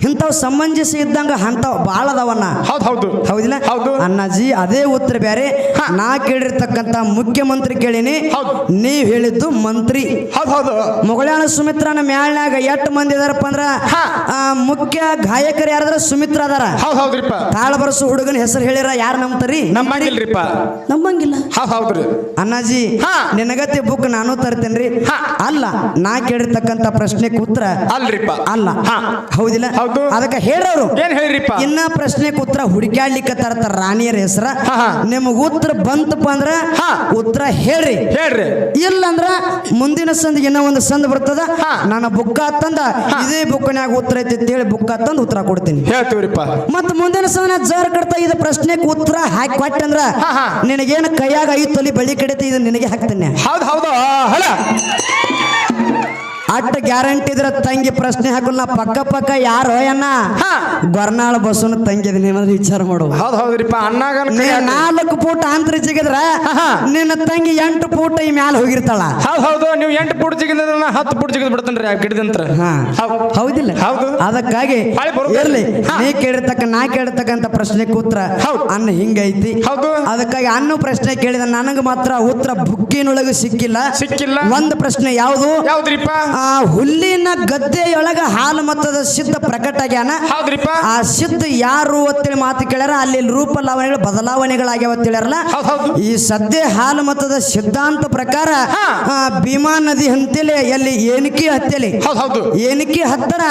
ಇಂಥವು ಸಂಬಂಧಿಸಿ ಇದ್ದಂಗ ಅಂಥವು ಭಾಳ ಅದಾವನ್ನ
ಹೌದ್ ಹೌದು.
ಹೌದಿಲ್ಲ?
ಹೌದು.
ಅಣ್ಣಾಜಿ ಅದೇ ಉತ್ತರ ಬೇರೆ
ಹಾ.
ನಾ ಕೇಳಿರ್ತಕ್ಕಂಥ ಮುಖ್ಯಮಂತ್ರಿ ಕೇಳಿನಿ.
ಹೌದು.
ನೀವ್ ಹೇಳಿದ್ದು ಮಂತ್ರಿ.
ಹೌದು ಹೌದು.
ಮೊಗಳಾಳ ಸುಮಿತ್ರನ ಮ್ಯಾಳ್ನಾಗ ಎಷ್ಟು ಮಂದಿ ಇದಾರಪ್ಪ ಅಂದ್ರ ಆ, ಮುಖ್ಯ ಗಾಯಕರು ಯಾರಾದ್ರ ಸುಮಿತ್ರ ಅದಾರ.
ಹೌದ್ ಹೌದ್ರಿಪ್ಪ.
ತಾಳ ಬರಸು ಹುಡುಗನ ಹೆಸರು ಹೇಳಿರ ಯಾರು ನಂಬ್ತಾರಿ?
ನಮ್ಮಂಗಿಲ್ರಿಪ್ಪ
ನಂಬಂಗಿಲ್ಲ.
ಹೌದ್ ಹೌದ್ರಿ.
ಅಣ್ಣಾಜಿ
ಹಾ.
ನಿನಗತ್ತೆ ಬುಕ್ ನಾನು ತರ್ತೇನ್ರಿ.
ಹಾ.
ಅಲ್ಲ ನಾ ಕೇಳಿರ್ತಕ್ಕಂಥ ಪ್ರಶ್ನೆಗೆ ಉತ್ತರ.
ಅಲ್ರಿಪ್ಪ.
ಅಲ್ಲ.
ಹಾ.
ಹೌದಿಲ್ಲ?
ಹೌದು.
ಅದಕ್ಕೆ ಹೇಳೋರು
ಏನ್ ಹೇಳಿರಿಪ್ಪ?
ಇನ್ನ ಪ್ರಶ್ನೆ ಉತ್ತರ ಹುಡುಕ್ಯಾಡ್ಲಿಕ್ಕೆ ತರತ ರಾಣಿಯರ ಹೆಸರ. ನಿಮಗ ಉತ್ತರ ಬಂತಪ್ಪ ಅಂದ್ರ. ಉತ್ತರ ಹೇಳ್ರಿ.
ಹೇಳ್ರಿ.
ಇಲ್ಲ ಅಂದ್ರ ಮುಂದಿನ ಸಂದ ಇನ್ನ ಒಂದು ಸಂದ ಬರ್ತದ. ನನ್ನ ಬುಕ್ಕ ತಂದ ಇದೇ ಬುಕ್ನ್ಯಾಗ ಉತ್ತರ ಐತಿ ಅಂತ ಹೇಳಿ ಬುಕ್ಕ ತಂದ ಉತ್ತರ ಕೊಡ್ತೀನಿ.
ಹೇಳ್ತೀವ್ರಿಪ್ಪ.
ಮತ್ತ ಮುಂದಿನ ಸಂದ ಜರ್ ಕಡ್ತಾ ಇದು ಪ್ರಶ್ನೆಗೆ ಉತ್ತರ ಹಾಕಿ ಕೊಟ್ಟಂದ್ರ. ನಿನಗೇನು ಕೈಯಾಗ ಐದು ತೊಲಿ ಬಳಿ ಕಡಿತ ಇದು ನಿನಗೆ ಹಾಕ್ತೇನೆ.
ಹೌದು ಹೌದು. ಹಳ.
ಅಟ್ಟ ಗ್ಯಾರಂಟಿ ಇದ್ರ ತಂಗಿ ಪ್ರಶ್ನೆ ಹಾಕಲ್ಲ ನಾ ಪಕ್ಕ ಪಕ್ಕ ಯಾರು ಅಣ್ಣ. ಗೊರ್ನಾಳ ಬಸ್ಸನ್ನು ತಂಗಿ ಅದನ್ನ ಏನಾದ್ರು ವಿಚಾರ ಮಾಡು
ಹೌದ್ ಹೌದ್ರಿಪ್ಪ ಅಣ್ಣಾಗನ
ನೀ ನಾಲ್ಕು ಪೂಟ ಅಂತರ ಜಿಗಿದ್ರ ನಿನ್ನ ತಂಗಿ ಎಂಟು ಫೂಟ್ ಈ ಮ್ಯಾಲ ಹೋಗಿರ್ತಾಳ.
ಹೌದ್ ಹೌದು ನೀವು ಎಂಟು ಪೂಟ ಜಿಗಿದ ಹತ್ತು ಪೂಟ ಜಿಗಿದ್ ಬಿಡ್ತೇನ್ರಿ ಆ ಗಿಡದಂತ್ರ.
ಹೌದಿಲ್ಲ.
ಹೌದು.
ಅದಕ್ಕಾಗಿ ಇರ್ಲಿ. ನೀ ಕೇಳಿರ್ತಕ್ಕ ನಾ ಕೇಳಿರ್ತಕ್ಕಂತ ಪ್ರಶ್ನೆ ಕೂತ್ರ
ಹೌದು.
ಅನ್ನ ಹಿಂಗೈತಿ.
ಹೌದು.
ಅದಕ್ಕಾಗಿ ಅನ್ನು ಪ್ರಶ್ನೆ ಕೇಳಿದ ನನಗೆ ಮಾತ್ರ ಉತ್ತರ ಬುಕ್ಕಿನೊಳಗೆ ಸಿಕ್ಕಿಲ್ಲ.
ಸಿಕ್ಕಿಲ್ಲ.
ಒಂದು ಪ್ರಶ್ನೆ ಯಾವುದು?
ಯಾವ್ದ್ರಿಪ್ಪ?
ಆ ಹುಲ್ಲಿನ ಗದ್ದೆಯೊಳಗ ಹಾಲು ಮತ್ತದ ಸಿದ್ಧ ಪ್ರಕಟ ಆಗ್ಯಾನ
ಹೌದ್ರಿಪ್ಪ.
ಆ ಸಿದ್ಧ ಯಾರು ಅಂತೇಳಿ ಮಾತು ಕೇಳ್ಯಾರ? ಅಲ್ಲಿ ರೂಪ ಲಾವಣೆಗಳು ಬದಲಾವಣೆಗಳಾಗ್ಯಾವ ಅಂತ ಹೇಳ್ಯಾರಲ್ಲ?
ಹೌದ್ ಹೌದು.
ಈ ಸದ್ಯ ಹಾಲು ಮತದ ಸಿದ್ಧಾಂತ ಪ್ರಕಾರ ಭೀಮಾ ನದಿ ಹಂತೇಲಿ ಎಲ್ಲಿ ಏನಿಕೆ ಹತ್ತೇಲಿ ಏನಿಕೆ ಹತ್ತರ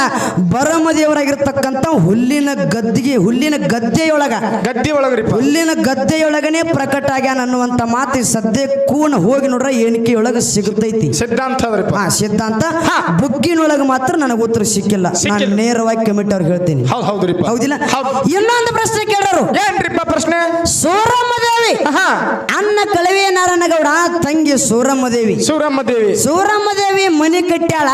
ಬರಮದಿಯವರಾಗಿರ್ತಕ್ಕಂಥ ಹುಲ್ಲಿನ ಗದ್ದಿಗೆ ಹುಲ್ಲಿನ ಗದ್ದೆಯೊಳಗ
ಗದ್ದೆಯೊಳಗ
ಹುಲ್ಲಿನ ಗದ್ದೆಯೊಳಗನೆ ಪ್ರಕಟ ಆಗ್ಯಾನ ಅನ್ನುವಂಥ ಮಾತು ಸದ್ಯ ಕೂನ ಹೋಗಿ ನೋಡ್ರ ಏನಿಕೆಯೊಳಗ ಸಿಗುತ್ತೈತಿ.
ಸಿದ್ಧಾಂತ
ಸಿದ್ಧಾಂತ. ಬುಕ್ಕಿನೊಳಗೆ ಮಾತ್ರ ನನಗೆ ಉತ್ತರ ಸಿಕ್ಕಿಲ್ಲ. ನಾನು ನೇರವಾಗಿ ಕಮಿಟ್ ಅವ್ರಿಗೆ ಹೇಳ್ತೀನಿ. ಹೌದಿಲ್ಲ?
ಹೌದ್.
ಇನ್ನೊಂದು ಪ್ರಶ್ನೆ ಕೇಳೋರು
ಏನ್ರಿಪ್ಪ ಪ್ರಶ್ನೆ?
ಸೂರಮ್ಮ
ಹಾ.
ಅನ್ನ ಕಳವೆ ನಾರಾಯಣಗೌಡ ತಂಗಿ ಸೂರಮ್ಮ ದೇವಿ
ಸೂರಮ್ಮ ದೇವಿ
ಸೂರಮ್ಮ ದೇವಿ ಮನೆ ಕಟ್ಟ್ಯಾಳ.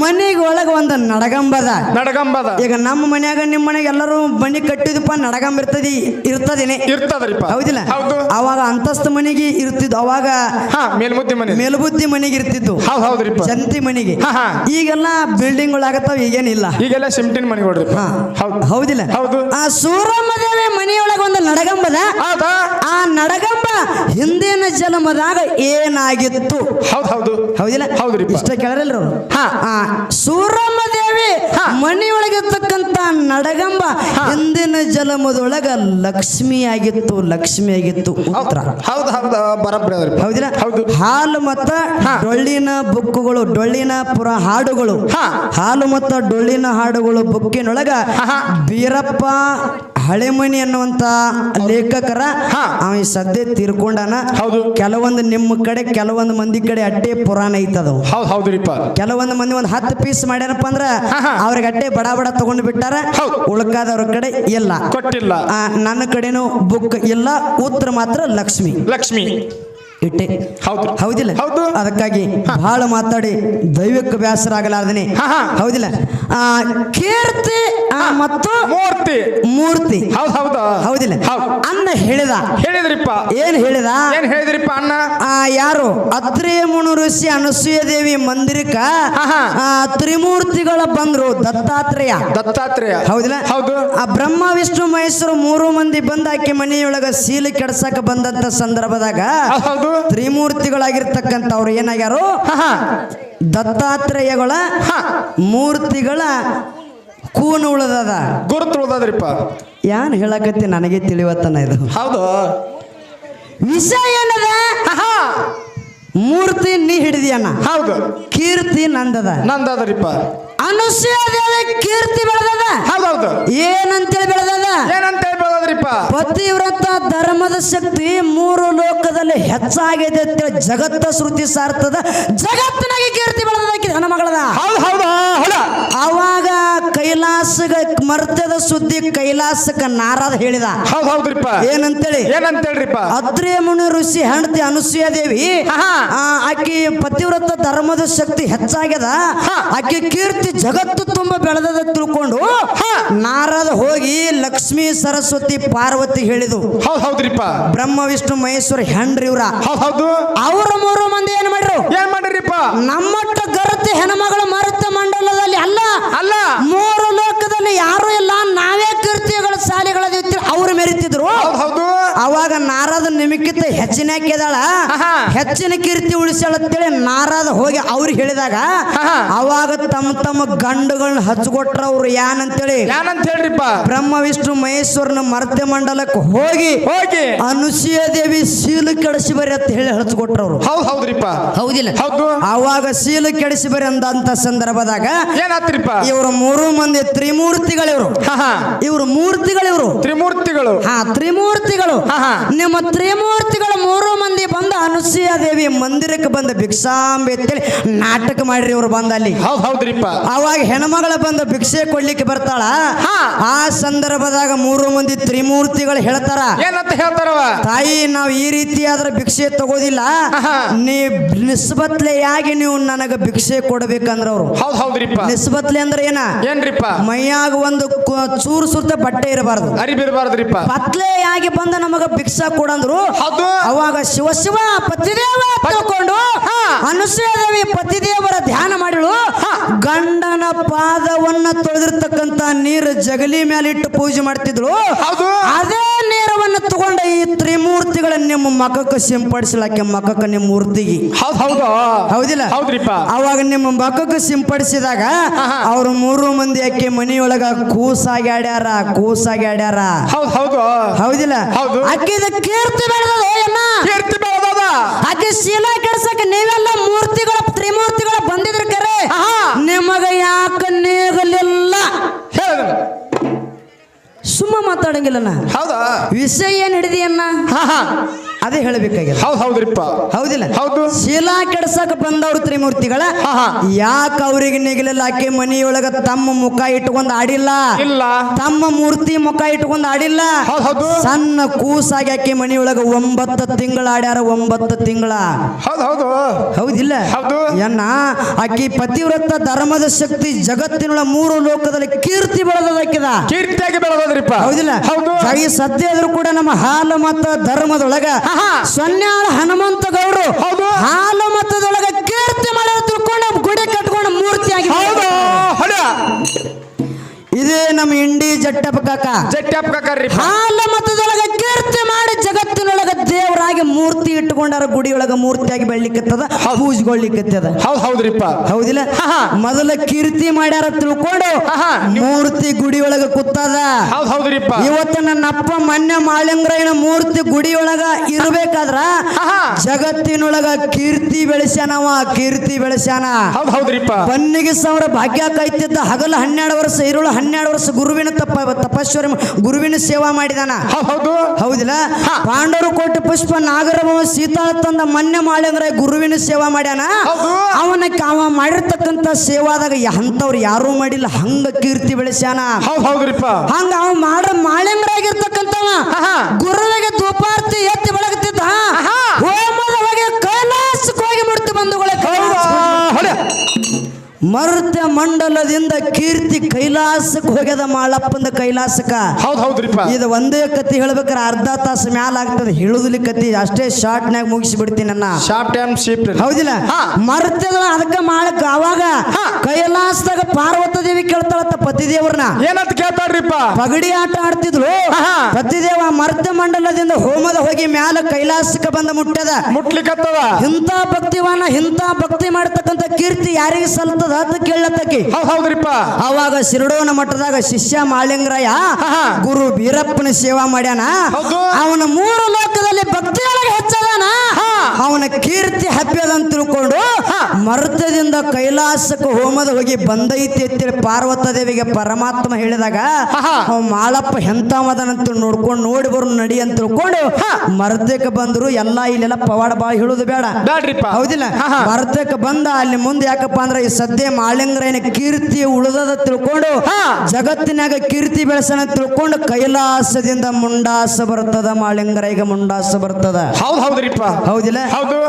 ಮನೆಗೆ ಒಳಗ ಒಂದು ನಡಗಂಬದ.
ನಡಗಂಬದ.
ಈಗ ನಮ್ಮ ಮನ್ಯಾಗ ನಿಮ್ಮ ಮನೆಗೆ ಎಲ್ಲರೂ ಮನಿ ಕಟ್ಟಿದಪ್ಪ ನಡಗಂಬ ಇರ್ತದಿ ಇರ್ತದೇನೆ.
ಇರ್ತದ್ರಿಪ್ಪ
ಹೌದಿಲ್ಲ?
ಹೌದು.
ಅವಾಗ ಅಂತಸ್ತ ಮನೆಗೆ ಇರ್ತಿದ್ದು ಅವಾಗ
ಹಾ ಮೇಲ್ಮುದ್ದಿ ಮನೆ
ಮೇಲ್ಬುದ್ದಿ ಮನೆಗೆ ಇರ್ತಿದ್ದು
ಹೌದ್ ಹೌದ್ರಿಪ್ಪ
ಜಂತಿ ಮನೆಗೆ. ಈಗೆಲ್ಲ ಬಿಲ್ಡಿಂಗ್ ಆಗತ್ತಾವ ಈಗೇನಿಲ್ಲ.
ಈಗೆಲ್ಲ ಸಿಮ್ಟಿನ್ ಮನೆ ನೋಡ್ರಿಪ್ಪ
ಹಾ. ಹೌದಿಲ್ಲ?
ಹೌದು.
ಆ ಸೂರಮ್ಮ ದೇವಿ ಮನೆಯೊಳಗ ಒಂದು ನಡಗಂಬದ ಆ ನಡಗಂಬ ಹಿಂದಿನ ಜನ್ಮದಾಗ ಏನಾಗಿತ್ತು
ಹೌದ್ ಹೌದು
ಹೌದಿಲ್ಲ. ಇಷ್ಟ
ಹಾ.
ಆ ಸೂರಮ್ಮ ದೇವಿ
ಹಾ.
ಮನೆಯೊಳಗಿರ್ತಕ್ಕಂಥ ನಡಗಂಬ ಹಿಂದಿನ ಜನ್ಮದೊಳಗ ಲಕ್ಷ್ಮಿ ಆಗಿತ್ತು ಲಕ್ಷ್ಮಿ ಆಗಿತ್ತು ಉತ್ತರ
ಹೌದ್ ಹೌದು ಬರಬ್ರಿ ಅದ್ರಿ
ಹೌದಿಲ್ಲ
ಹೌದು
ಹಾಲು ಮತ್ತ ಡೊಳ್ಳಿನ ಬುಕ್ಕುಗಳು ಡೊಳ್ಳಿನ ಪುರ ಹಾಡುಗಳು
ಹಾ.
ಹಾಲು ಮತ್ತ ಡೊಳ್ಳಿನ ಹಾಡುಗಳು ಬುಕ್ಕಿನೊಳಗ. ಬೀರಪ್ಪ ಹಳೆಮಣಿ ಅನ್ನುವಂತ ಲೇಖಕರ. ಅವ ಸದ್ಯ ತೀರ್ಕೊಂಡಾನ.
ಹೌದು.
ಕೆಲವೊಂದು ನಿಮ್ಮ ಕಡೆ ಕೆಲವೊಂದು ಮಂದಿ ಕಡೆ ಅಟ್ಟೆ ಪುರಾಣ ಐತದ.
ಹೌದು ಹೌದ್ರಿಪ್ಪ.
ಕೆಲವೊಂದು ಮಂದಿ ಒಂದು ಹತ್ತು ಪೀಸ್ ಮಾಡ್ಯಾರಪ್ಪ ಅಂದ್ರ. ಅವ್ರಿಗೆ ಅಟ್ಟೆ ಬಡ ಬಡ ತಗೊಂಡು ಬಿಟ್ಟಾರ. ಉಳ್ಕಾದವ್ರ ಕಡೆ ಇಲ್ಲ.
ಕೊಟ್ಟಿಲ್ಲ.
ನನ್ನ ಕಡೆನೂ ಬುಕ್ ಇಲ್ಲ. ಉತ್ತರ ಮಾತ್ರ ಲಕ್ಷ್ಮಿ.
ಲಕ್ಷ್ಮಿ.
ಇಟ್ಟೆ.
ಹೌದು.
ಹೌದಿಲ್ಲ?
ಹೌದು.
ಅದಕ್ಕಾಗಿ ಬಹಳ ಮಾತಾಡಿ ದೈವಕ್ಕೆ ಬೇಸರ ಆಗಲಾರ್ದನೆ. ಹೌದಿಲ್ಲ? ಆ, ಕೀರ್ತಿ ಮತ್ತು
ಮೂರ್ತಿ.
ಮೂರ್ತಿ.
ಹೌದ್ ಹೌದು.
ಹೌದಿಲ್ಲ.
ಹೌದು.
ಅನ್ನ ಹೇಳಿದ.
ಹೇಳಿದ್ರಿಪ್ಪ.
ಏನ್ ಹೇಳಿದ?
ಏನ್ ಹೇಳಿದ್ರಿಪ್ಪ ಅನ್ನ?
ಆ ಯಾರು? ಅತ್ರಿ ಮುನು ಋಷಿ ಅನಸೂಯ ದೇವಿ ಮಂದಿರಕ್ಕ ತ್ರಿಮೂರ್ತಿಗಳ ಬಂದ್ರು ದತ್ತಾತ್ರೇಯ.
ದತ್ತಾತ್ರೇಯ.
ಹೌದಿಲ್ಲ?
ಹೌದು.
ಆ ಬ್ರಹ್ಮ ವಿಷ್ಣು ಮಹೇಶ್ವರ ಮೂರು ಮಂದಿ ಬಂದ ಆಕೆ ಮನೆಯೊಳಗ ಸೀಲು ಕೆಡ್ಸಕ ಬಂದಂತ ಸಂದರ್ಭದಾಗ
ಹೌದು ಹೌದು.
ತ್ರಿಮೂರ್ತಿಗಳಾಗಿರ್ತಕ್ಕಂಥವ್ರು ಏನಾಗ್ಯಾರು? ದತ್ತಾತ್ರೇಯಗಳ ಮೂರ್ತಿಗಳ ಕೂನು ಉಳದದ?
ಗುರುತು ಉಳ್ದದ್ರಿಪ್ಪ.
ಏನ್ ಹೇಳಕತ್ತಿ ನನಗೆ ತಿಳಿವತ್ತನ ಇದು?
ಹೌದು.
ವಿಷಯ ಏನದ? ಮೂರ್ತಿ ನೀ ಹಿಡಿದಿಯನ್ನ
ಹೌದು.
ಕೀರ್ತಿ ನಂದದ?
ನಂದದ್ರಿಪ್ಪ.
ಅನುಷ್ಯ ದೇವಿ ಕೀರ್ತಿ ಬೆಳೆದದ?
ಹೌದೌದು.
ಏನಂತೇಳಿ ಬೆಳೆದದ?
ಏನಂತ ಹೇಳ್ಬೋದ್ರಿಪ್ಪ
ಪತಿವ್ರತ ಧರ್ಮದ ಶಕ್ತಿ ಮೂರು ಲೋಕದಲ್ಲಿ ಹೆಚ್ಚಾಗಿದೆ ಅಂತೇಳಿ ಜಗತ್ತ ಶ್ರುತಿ ಸಾರ್ತದ ಜಗತ್ತಿನಾಗೆ ಕೀರ್ತಿ
ಹೌದು ಹೌದು ಹೊಡ
ಅವಾಗ ಕೈಲಾಸಗ ಮರ್ತ್ಯದ ಸುದ್ದಿ ಕೈಲಾಸಕ ನಾರದ ಹೇಳಿದ.
ಹೌದು ಹೌದ್ರಿಪ್ಪ.
ಏನಂತೇಳಿ?
ಏನಂತೇಳ್ರಿಪ್ಪ?
ಅದ್ರೇ ಮುನಿ ಋಷಿ ಹೆಂಡತಿ ಅನುಸೂಯ ದೇವಿ ಆಕಿ ಪತಿವ್ರತ ಧರ್ಮದ ಶಕ್ತಿ ಹೆಚ್ಚಾಗ್ಯದ.
ಆಕೆ
ಆಕಿ ಕೀರ್ತಿ ಜಗತ್ತು ತುಂಬ ಬೆಳೆದದ ತಿಳ್ಕೊಂಡು ನಾರದ ಹೋಗಿ ಲಕ್ಷ್ಮೀ ಸರಸ್ವತಿ ಪಾರ್ವತಿ ಹೇಳಿದು.
ಹೌದ್ ಹೌದ್ರಿಪ್ಪ.
ಬ್ರಹ್ಮ ವಿಷ್ಣು ಮಹೇಶ್ವರ ಹೆಂಡ್ರಿ ಇವ್ರ
ಹೌದ್ ಹೌದು.
ಅವ್ರ ಮೂರು ಮಂದಿ ಏನ್ ಮಾಡ್ರು?
ಏನ್ ಮಾಡ್ರಿಪ್ಪ?
ಗರತಿ ಹೆಣ್ಮಗಳು ಮರುತ ಮಂಡಲದಲ್ಲಿ ಅಲ್ಲ.
ಅಲ್ಲ.
ಮೂರು ಲೋಕದಲ್ಲಿ ಯಾರು ಇಲ್ಲ ನಾವೇ ಕೀರ್ತಿಗಳ ಶಾಲೆಗಳ ಅವ್ರು ಮೆರಿತಿದ್ರು. ನಿಮಿಕ್ಕಿಂತ ಹೆಚ್ಚಿನ ಹಾಕಿದಾಳ. ಹೆಚ್ಚಿನ ಕೀರ್ತಿ ಉಳಿಸ್ಯಾಳ ಅಂತೇಳಿ ನಾರಾದ ಹೋಗಿ ಅವ್ರಿಗೆ ಹೇಳಿದಾಗ. ಅವಾಗ ತಮ್ಮ ತಮ್ಮ ಗಂಡುಗಳನ್ನ ಹಚ್ಕೊಟ್ರ ಅವ್ರು ಯಾನಂತೇಳಿ
ಯಾನಂತ ಹೇಳ್ರಿಪ್ಪ.
ಬ್ರಹ್ಮ ವಿಷ್ಣು ಮಹೇಶ್ವರನ ಮರ್ತ್ಯ ಮಂಡಲಕ್ಕೆ ಹೋಗಿ
ಹೋಗಿ.
ಅನುಸೂಯ ದೇವಿ ಸೀಲು ಕೆಡಿಸಿ ಬರ್ರಿ ಅಂತ ಹೇಳಿ ಹಚ್ಕೊಟ್ರವ್ರು
ಹೌದು ಹೌದ್ರಿಪ್ಪ.
ಹೌದಿಲ್ಲ.
ಹೌದು.
ಅವಾಗ ಸೀಲು ಕೆಡಿಸಿ ಬರ್ರಿ ಅಂದಂತ ಸಂದರ್ಭದಾಗ
ಏನಾತ್ರಿಪ್ಪ?
ಇವರು ಮೂರು ಮಂದಿ ತ್ರಿಮೂರ್ತಿಗಳಿವ್ರು. ಇವರು ಮೂರ್ತಿಗಳಿವ್ರು.
ತ್ರಿಮೂರ್ತಿಗಳು.
ಹಾ ತ್ರಿಮೂರ್ತಿಗಳು.
ನಿಮ್ಮ ಹಾ.
ನಿಮ್ಮ ತ್ರಿಮೂರ್ತಿಗಳು ಮೂರು ಮಂದಿ ಬಂದ ಅನುಸೂಯ ದೇವಿ ಮಂದಿರಕ್ಕೆ ಬಂದ ಭಿಕ್ಷಾಂಬೆ ಅಂತೇಳಿ ನಾಟಕ ಮಾಡ್ರಿ ಇವ್ರು ಬಂದ ಅಲ್ಲಿ.
ಹೌದ್ ಹೌದ್ರಿಪ್ಪ.
ಅವಾಗ ಹೆಣ್ಮಗಳ ಬಂದ ಭಿಕ್ಷೆ ಕೊಡ್ಲಿಕ್ಕೆ ಬರ್ತಾಳ. ಆ ಸಂದರ್ಭದಾಗ ಮೂರು ಮಂದಿ ತ್ರಿಮೂರ್ತಿಗಳು ಹೇಳ್ತಾರ
ಏನಂತ ಹೇಳ್ತಾರವ?
ತಾಯಿ ನಾವು ಈ ರೀತಿ ಆದ್ರೆ ಭಿಕ್ಷೆ ತಗೋದಿಲ್ಲ.
ನೀ
ನೀ ನಿಸ್ಬತ್ಲೆಯಾಗಿ ನೀವು ನನಗೆ ಭಿಕ್ಷೆ ಕೊಡ್ಬೇಕಂದ್ರ ಅವ್ರು.
ಹೌದ್ ಹೌದ್ರಿಪ್ಪ.
ನಿಸ್ಬತ್ಲೆ ಅಂದ್ರೆ ಏನ?
ಏನ್ರಿಪ್ಪ?
ಮೈಯಾಗ ಒಂದು ಕು- ಚೂರು ಸುತ್ತ ಬಟ್ಟೆ ಇರಬಾರ್ದು.
ಅರಿಬಿರ್ಬಾರ್ದ್ರಿಪ್ಪ.
ಪತ್ಲೆಯಾಗಿ ಬಂದ ನಮಗ ಭಿಕ್ಷಾ ಕೊಡಂದ್ರು.
ಹೌದು.
ಅವಾಗ ಶಿವ ಶಿವ ಪತಿದೇವ ತಿಳ್ಕೊಂಡು ದೇವಿ ಪತಿದೇವರ ಧ್ಯಾನ ಮಾಡಿಳು. ಗಂಡನ ಪಾದವನ್ನ ತೊಳೆದಿರ್ತಕ್ಕಂತ ನೀರು ಜಗಲಿ ಮೇಲೆ ಇಟ್ಟು ಪೂಜೆ ಮಾಡ್ತಿದ್ರು. ಅದೇ ನೀರವನ್ನು ತಗೊಂಡ ಈ ತ್ರಿಮೂರ್ತಿಗಳ ನಿಮ್ಮ ಮಖಕ್ಕೆ ಸಿಂಪಡಿಸಲಕ್ಕೆ ಮಖಕ್ಕೆ ನಿಮ್ಮ ಮೂರ್ತಿಗೆ.
ಹೌದು ಹೌದು.
ಹೌದಿಲ್ಲ?
ಹೌದ್ರಿಪ್ಪ.
ಅವಾಗ ನಿಮ್ಮ ಮಖಕ್ಕೆ ಸಿಂಪಡಿಸಿದಾಗ ಅವ್ರ ಮೂರು ಮಂದಿ ಅಕ್ಕಿ ಮನೆಯೊಳಗ ಕೂಸಾಗಿ ಆಡ್ಯಾರ ಕೂಸಾಗಿ ಆಡ್ಯಾರ
ಹೌದ್ ಹೌದು.
ಹೌದಿಲ್ಲ?
ಹೌದು.
ಅಕ್ಕಿದ ಕೀರ್ತಿ ಬೆಳೆದದ
ಕೀರ್ತಿ ಬೆಳೆದದ.
ಅಕ್ಕಿ ಶೀಲ ಕೆಡ್ಸಕ ನೀವೆಲ್ಲ ಮೂರ್ತಿಗಳ ತ್ರಿಮೂರ್ತಿಗಳ ಬಂದಿದ್ರ ಕರೆ. ನಿಮಗ ಯಾಕ ನೀರಲಿಲ್ಲ?
ಹೇಳಿದ್ರು
ಸುಮ್ಮ ಮಾತಾಡಂಗಿಲ್ಲ ನಾ
ಹೌದಾ?
ವಿಷಯ ಏನ್ ಹಿಡಿದಿಯನ್ನ
ಹಾ ಹಾ.
ಅದೇ ಹೇಳಬೇಕಾಗಿದೆ.
ಹೌದು ಹೌದ್ರಿಪ್ಪ.
ಹೌದಿಲ್ಲ.
ಹೌದು.
ಶೀಲಾ ಕೆಡ್ಸಕ ಬಂದವ್ರು ತ್ರಿಮೂರ್ತಿಗಳ. ಯಾಕ ಅವ್ರಿಗೆ ನಿಗಲಿಲ್ಲ ಆಕೆ ಮನೆಯೊಳಗ ತಮ್ಮ ಮುಖ ಇಟ್ಕೊಂಡ್ ಆಡಿಲ್ಲ.
ಇಲ್ಲ.
ತಮ್ಮ ಮೂರ್ತಿ ಮುಖ ಇಟ್ಕೊಂಡ್ ಆಡಿಲ್ಲ.
ಹೌದ್
ಸಣ್ಣ ಕೂಸಾಗಿ ಆಕೆ ಮನೆಯೊಳಗ ಒಂಬತ್ತು ತಿಂಗಳ ಆಡ್ಯಾರ ಒಂಬತ್ತು ತಿಂಗಳ.
ಹೌದ್ ಹೌದು.
ಹೌದಿಲ್ಲ.
ಹೌದು.
ಎನ್ನ ಆಕಿ ಪತಿವ್ರತ ಧರ್ಮದ ಶಕ್ತಿ ಜಗತ್ತಿನೊಳ ಮೂರು ಲೋಕದಲ್ಲಿ ಕೀರ್ತಿ ಬೆಳೆದದಾಕಿದ.
ಕೀರ್ತಿಯಾಗಿ ಬೆಳೆದ್ರಿಪ್ಪ
ಹೌದಿಲ್ಲ.
ಹೌದು.
ಈ ಸದ್ಯ ಆದ್ರೂ ಕೂಡ ನಮ್ಮ ಹಾಲು ಮತ್ತು ಧರ್ಮದೊಳಗ. ಸೊನ್ಯಾಳ ಹನುಮಂತ ಗೌಡರು
ಹೌದು.
ಹಾಲು ಮತದೊಳಗ ಕೀರ್ತಿ ಮಾಡೋದು ತಿಳ್ಕೊಂಡು ಗುಡಿ ಕಟ್ಕೊಂಡು ಮೂರ್ತಿ ಆಗಿ ಇದೇ ನಮ್ಮ ಇಂಡಿ ಜಟ್ಟಪ್ಪ ಕಾಕ.
ಜಟ್ಟಪ್ಪ ಕಾಕರಿ
ಹಾಲ ಮತದೊಳಗ ಕೀರ್ತಿ ಮಾಡಿ ಜಗತ್ತಿನೊಳಗ ದೇವರಾಗಿ ಮೂರ್ತಿ ಇಟ್ಟುಕೊಂಡಾರ ಗುಡಿಯೊಳಗ ಮೂರ್ತಿಯಾಗಿ ಬೆಳ್ಲಿಕ್ಕತ್ತದ ಪೂಜ್ಗೊಳ್ಳಿಕತ್ತದ
ಹೌದ್ ಹೌದ್ರಿಪ್ಪ.
ಹೌದಿಲ್ಲ? ಮೊದಲ ಕೀರ್ತಿ ಮಾಡ್ಯಾರ ತಿಳ್ಕೊಂಡು ಮೂರ್ತಿ ಗುಡಿಯೊಳಗ ಕುತ್ತದ
ಹೌದ್ ಹೌದ್ರಿಪ್ಪ.
ಇವತ್ತು ನನ್ನ ಅಪ್ಪ ಮೊನ್ನೆ ಮಾಳಿಂಗ್ರಯ್ಯನ ಮೂರ್ತಿ ಗುಡಿಯೊಳಗ ಇರ್ಬೇಕಾದ್ರ. ಜಗತ್ತಿನೊಳಗ ಕೀರ್ತಿ ಬೆಳೆಸ್ಯಾನವ ಕೀರ್ತಿ ಬೆಳೆಸ್ಯಾನ.
ಹೌದ್ ಹೌದ್ರಿಪ್ಪ.
ಬನ್ನಿಗೆ ಸಾವಿರ ಭಾಗ್ಯ ಕೈತಿದ್ದ ಹಗಲು ಹನ್ನೆರಡು ವರ್ಷ ಇರುಳು ಹನ್ನೆರಡು ವರ್ಷ ಗುರುವಿನ ತಪ್ಪ ತಪಸ್ವರ ಗುರುವಿನ ಸೇವಾ ಮಾಡಿದಾನ.
ಹೌದ್ ಹೌದು.
ಹೌದಿಲ್ಲ? ಪಾಂಡವರು ಕೋಟಿ ಪುಷ್ಪ ನಾಗರಭವ ಸೀತಾ ತಂದ ಮನ್ನೆ ಮಾಳಿಂಗ್ರ ಗುರುವಿನ ಸೇವಾ ಮಾಡ್ಯಾನ. ಅವನ ಅವ ಮಾಡಿರ್ತಕ್ಕಂಥ ಸೇವಾದಾಗ ಅಂತವ್ರು ಯಾರು ಮಾಡಿಲ್ಲ. ಹಂಗ ಕೀರ್ತಿ ಬೆಳೆಸ್ಯಾನ. ಹಂಗ ಅವ ಮಾಡ ಮಾಳಿಂಗ್ರಾಗಿರ್ತಕ್ಕಂಥವ ಮಂಡಲದಿಂದ ಕೀರ್ತಿ ಕೈಲಾಸಕ್ಕೆ ಹೋಗ್ಯದ ಮಾಳಪ್ಪಂದ ಕೈಲಾಸಕ
ಹೌದು ಹೌದ್ರಿಪ್ಪ.
ಇದು ಒಂದೇ ಕತಿ ಹೇಳ್ಬೇಕಾರೆ ಅರ್ಧ ತಾಸು ಮ್ಯಾಲ ಆಗ್ತದೆ ಹೇಳುದಿಲ್ಲ ಕತಿ ಅಷ್ಟೇ ಶಾರ್ಟ್ನ್ಯಾಗ ಮುಗಿಸಿ ಬಿಡ್ತೀನಿ ನನ್ನ
ಶಾರ್ಟ್ ಟೈಮ್ ಶಿಫ್ಟ್
ಹೌದಿಲ್ಲ? ಮರ್ತದ ಅದಕ್ಕ ಮಾಡಕ್ ಅವಾಗ ಕೈಲಾಸದಾಗ ಪಾರ್ವತ ದೇವಿ ಕೇಳ್ತಾಳತ್ತ ಪತಿದೇವ್ರನ್ನ.
ಏನಂತ ಕೇಳ್ತಾಳ್ರಿಪ್ಪ?
ಪಗಡಿ ಆಟ
ಆಡ್ತಿದ್ರು.
ಪತಿದೇವ ಮರ್ತ ಮಂಡಲದಿಂದ ಹೋಮದ ಹೋಗಿ ಮ್ಯಾಲ ಕೈಲಾಸಕ್ಕೆ ಬಂದ ಮುಟ್ಟದ
ಮುಟ್ಲಿಕ್ಕತ್ತದ
ಇಂಥ ಭಕ್ತಿವಾನ ಇಂಥ ಭಕ್ತಿ ಮಾಡ್ತಕ್ಕಂಥ ಕೀರ್ತಿ ಯಾರಿಗೆ ಸಲ್ತದ ಅಂತ ಕೇಳತ್ತಕಿ
ಹೌದ್ ಹೌದ್ರಿಪ್ಪ.
ಅವಾಗ ಶಿರಡೋನ ಮಠದಾಗ ಶಿಷ್ಯ ಮಾಳಿಂಗರಾಯ ಗುರು ಬೀರಪ್ಪನ ಸೇವಾ ಮಾಡ್ಯಾನ. ಅವನ ಮೂರು ಲೋಕದಲ್ಲಿ ಭಕ್ತಿಯೊಳಗೆ ಹೆಚ್ಚದಾನ ಅವನ ಕೀರ್ತಿ ಹಬ್ಬದಂತ ಅಂತ ತಿಳ್ಕೊಂಡು ಮರ್ತದಿಂದ ಕೈಲಾಸಕ್ಕೆ ಹೋಮದ ಹೋಗಿ ಬಂದೈತಿ ಅಂತೇಳಿ ಪಾರ್ವತ ದೇವಿಗೆ ಪರಮಾತ್ಮ ಹೇಳಿದಾಗ ಅವ್ ಮಾಳಪ್ಪ ಎಂತವದನಂತ ನೋಡ್ಕೊಂಡು ನೋಡಿ ಬರು ನಡಿ ಅಂತ ತಿಳ್ಕೊಂಡು ಮರ್ದಕ್ಕೆ ಬಂದ್ರು ಎಲ್ಲ ಇಲ್ಲೆಲ್ಲ ಪವಾಡ ಬಾಳ ಹೇಳುದು ಬೇಡ. ಹೌದಿಲ್ಲ?
ಆಹಾ.
ಬಂದ ಅಲ್ಲಿ ಮುಂದೆ ಯಾಕಪ್ಪ ಅಂದ್ರೆ ಈ ಸದ್ಯ ಮಾಳಿಂಗ್ರೇನ ಕೀರ್ತಿ ಉಳಿದದ ತಿಳ್ಕೊಂಡು. ಜಗತ್ತಿನಾಗ ಕೀರ್ತಿ ಬೆಳೆಸನ ತಿಳ್ಕೊಂಡು ಕೈಲಾಸದಿಂದ ಮುಂಡಾಸ ಬರ್ತದ ಮಾಳಿಂಗರಾಯಿಗೆ ಮುಂಡಾಸ ಬರ್ತದ.
ಹೌದ್ ಹೌದ್ರಿಪ್ಪ.
ಹೌದಿಲ್ಲ?
ಹೌದು.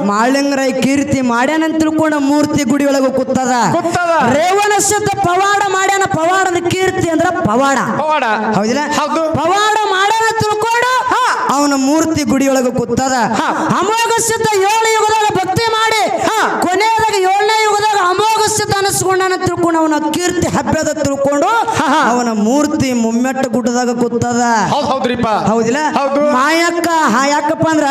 ಮಾಳಿಂಗರಾಯ ಕೀರ್ತಿ ಮಾಡ್ಯಾನ ತಿಳ್ಕೊಂಡ ಮೂರ್ತಿ ಗುಡಿ ಒಳಗ ಕೂತದ. ರೇವಣ ಸಿದ್ಧ ಪವಾಡ ಮಾಡ್ಯಾನ ಪವಾಡದ ಕೀರ್ತಿ ಅಂದ್ರ ಪವಾಡ.
ಪವಾಡ.
ಹೌದಿಲ್ಲ?
ಹೌದು.
ಪವಾಡ ಮಾಡ್ಯಾನ ತಿಳ್ಕೊಂಡು ಅವನ ಮೂರ್ತಿ ಗುಡಿಯೊಳಗ ಕೂತದ ಅಮೋಘ ಸಿದ್ಧ ಏಳು ಯುಗದಾಗ ಭಕ್ತಿ ಮಾಡಿ ಕೊನೆಯದಾಗ ಏಳನೇ ಸಿದ್ಧ ಅನಿಸ್ಕೊಂಡಾನ ತಿಳ್ಕೊಂಡು ಅವನ ಕೀರ್ತಿ ಹಬ್ಬದ ತಿಳ್ಕೊಂಡು ಅವನ ಮೂರ್ತಿ ಮುಮ್ಮೆಟ್ಟ ಗುಡ್ಡದಾಗ ಕೂತದ. ಹೌದಿಲ್ಲ?
ಹೌದು.
ಮಾಯಕ್ಕ ಯಾಕಪ್ಪ ಅಂದ್ರ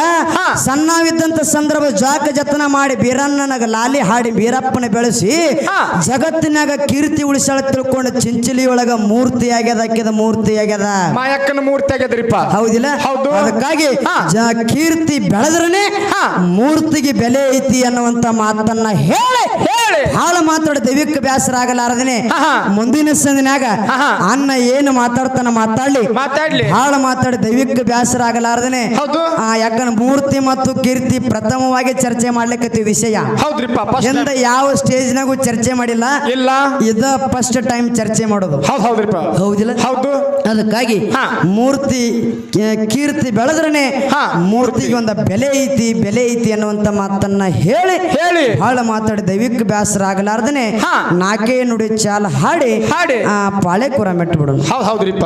ಸಣ್ಣವಿದ್ದಂತ ಸಂದರ್ಭ ಜಾಕ ಜತನ ಮಾಡಿ ಬೀರಣ್ಣನಾಗ ಲಾಲಿ ಹಾಡಿ ಬೀರಪ್ಪನ ಬೆಳೆಸಿ. ಜಗತ್ತಿನಾಗ ಕೀರ್ತಿ ಉಳಿಸಾಳ ತಿಳ್ಕೊಂಡು ಚಿಂಚಲಿ ಒಳಗ ಮೂರ್ತಿ ಆಗ್ಯದ ಆಕ್ಯದ ಮೂರ್ತಿ ಆಗ್ಯದ.
ಮಾಯಕ್ಕನ ಮೂರ್ತಿ ಆಗ್ಯದ್ರಿಪ್ಪ.
ಹೌದಿಲ್ಲ?
ಹೌದು.
ಅದಕ್ಕಾಗಿ ಕೀರ್ತಿ ಬೆಳೆದ್ರನೆ ಮೂರ್ತಿಗೆ ಬೆಲೆ ಐತಿ ಅನ್ನುವಂತ ಮಾತನ್ನ ಹೇಳಿ.
ಹೇಳಿ.
ಮಾತಾಡ ದೈವಿಕ ಬ್ಯಾಸರ ಆಗಲಾರದನೆ ಮುಂದಿನ ಸಂದಿನಾಗ. ಅನ್ನ ಏನು ಮಾತಾಡ್ತಾನ ಮಾತಾಡ್ಲಿ.
ಮಾತಾಡ್ಲಿ.
ಹಾಳು ಮಾತಾಡಿ ದೈವಿಕ ಬ್ಯಾಸರ ಆಗಲಾರದನೆ ಯಾಕಂದ್ರೆ ಮೂರ್ತಿ ಮತ್ತು ಕೀರ್ತಿ ಪ್ರಥಮವಾಗಿ ಚರ್ಚೆ ಮಾಡ್ಲಿಕ್ಕೆ ವಿಷಯ. ಎಂದ ಯಾವ ಸ್ಟೇಜ್ನಾಗೂ ಚರ್ಚೆ ಮಾಡಿಲ್ಲ.
ಇಲ್ಲ.
ಇದ ಫಸ್ಟ್ ಟೈಮ್ ಚರ್ಚೆ ಮಾಡೋದು. ಹೌದಿಲ್ಲ?
ಹೌದು.
ಅದಕ್ಕಾಗಿ ಮೂರ್ತಿ ಕೀರ್ತಿ ಬೆಳೆದ್ರನೆ. ಮೂರ್ತಿಗೆ ಒಂದು ಬೆಲೆ ಐತಿ ಬೆಲೆ ಐತಿ ಅನ್ನುವಂತ ಮಾತನ್ನ ಹೇಳಿ
ಹೇಳಿ.
ಬಹಳ ಮಾತಾಡಿ ದೈವಿಕ ಬ್ಯಾಸರ ಆಗಲಾರ್ದನೆ
ಹಾ.
ನಾಲ್ಕೇ ನುಡಿ ಚಾಲ ಹಾಡಿ
ಹಾಡಿ.
ಆ ಪಾಳೆ ಕೂರ ಮೆಟ್ಟು ಬಿಡೋಣ
ಹೌದ್ ಹೌದ್ರಿಪ್ಪ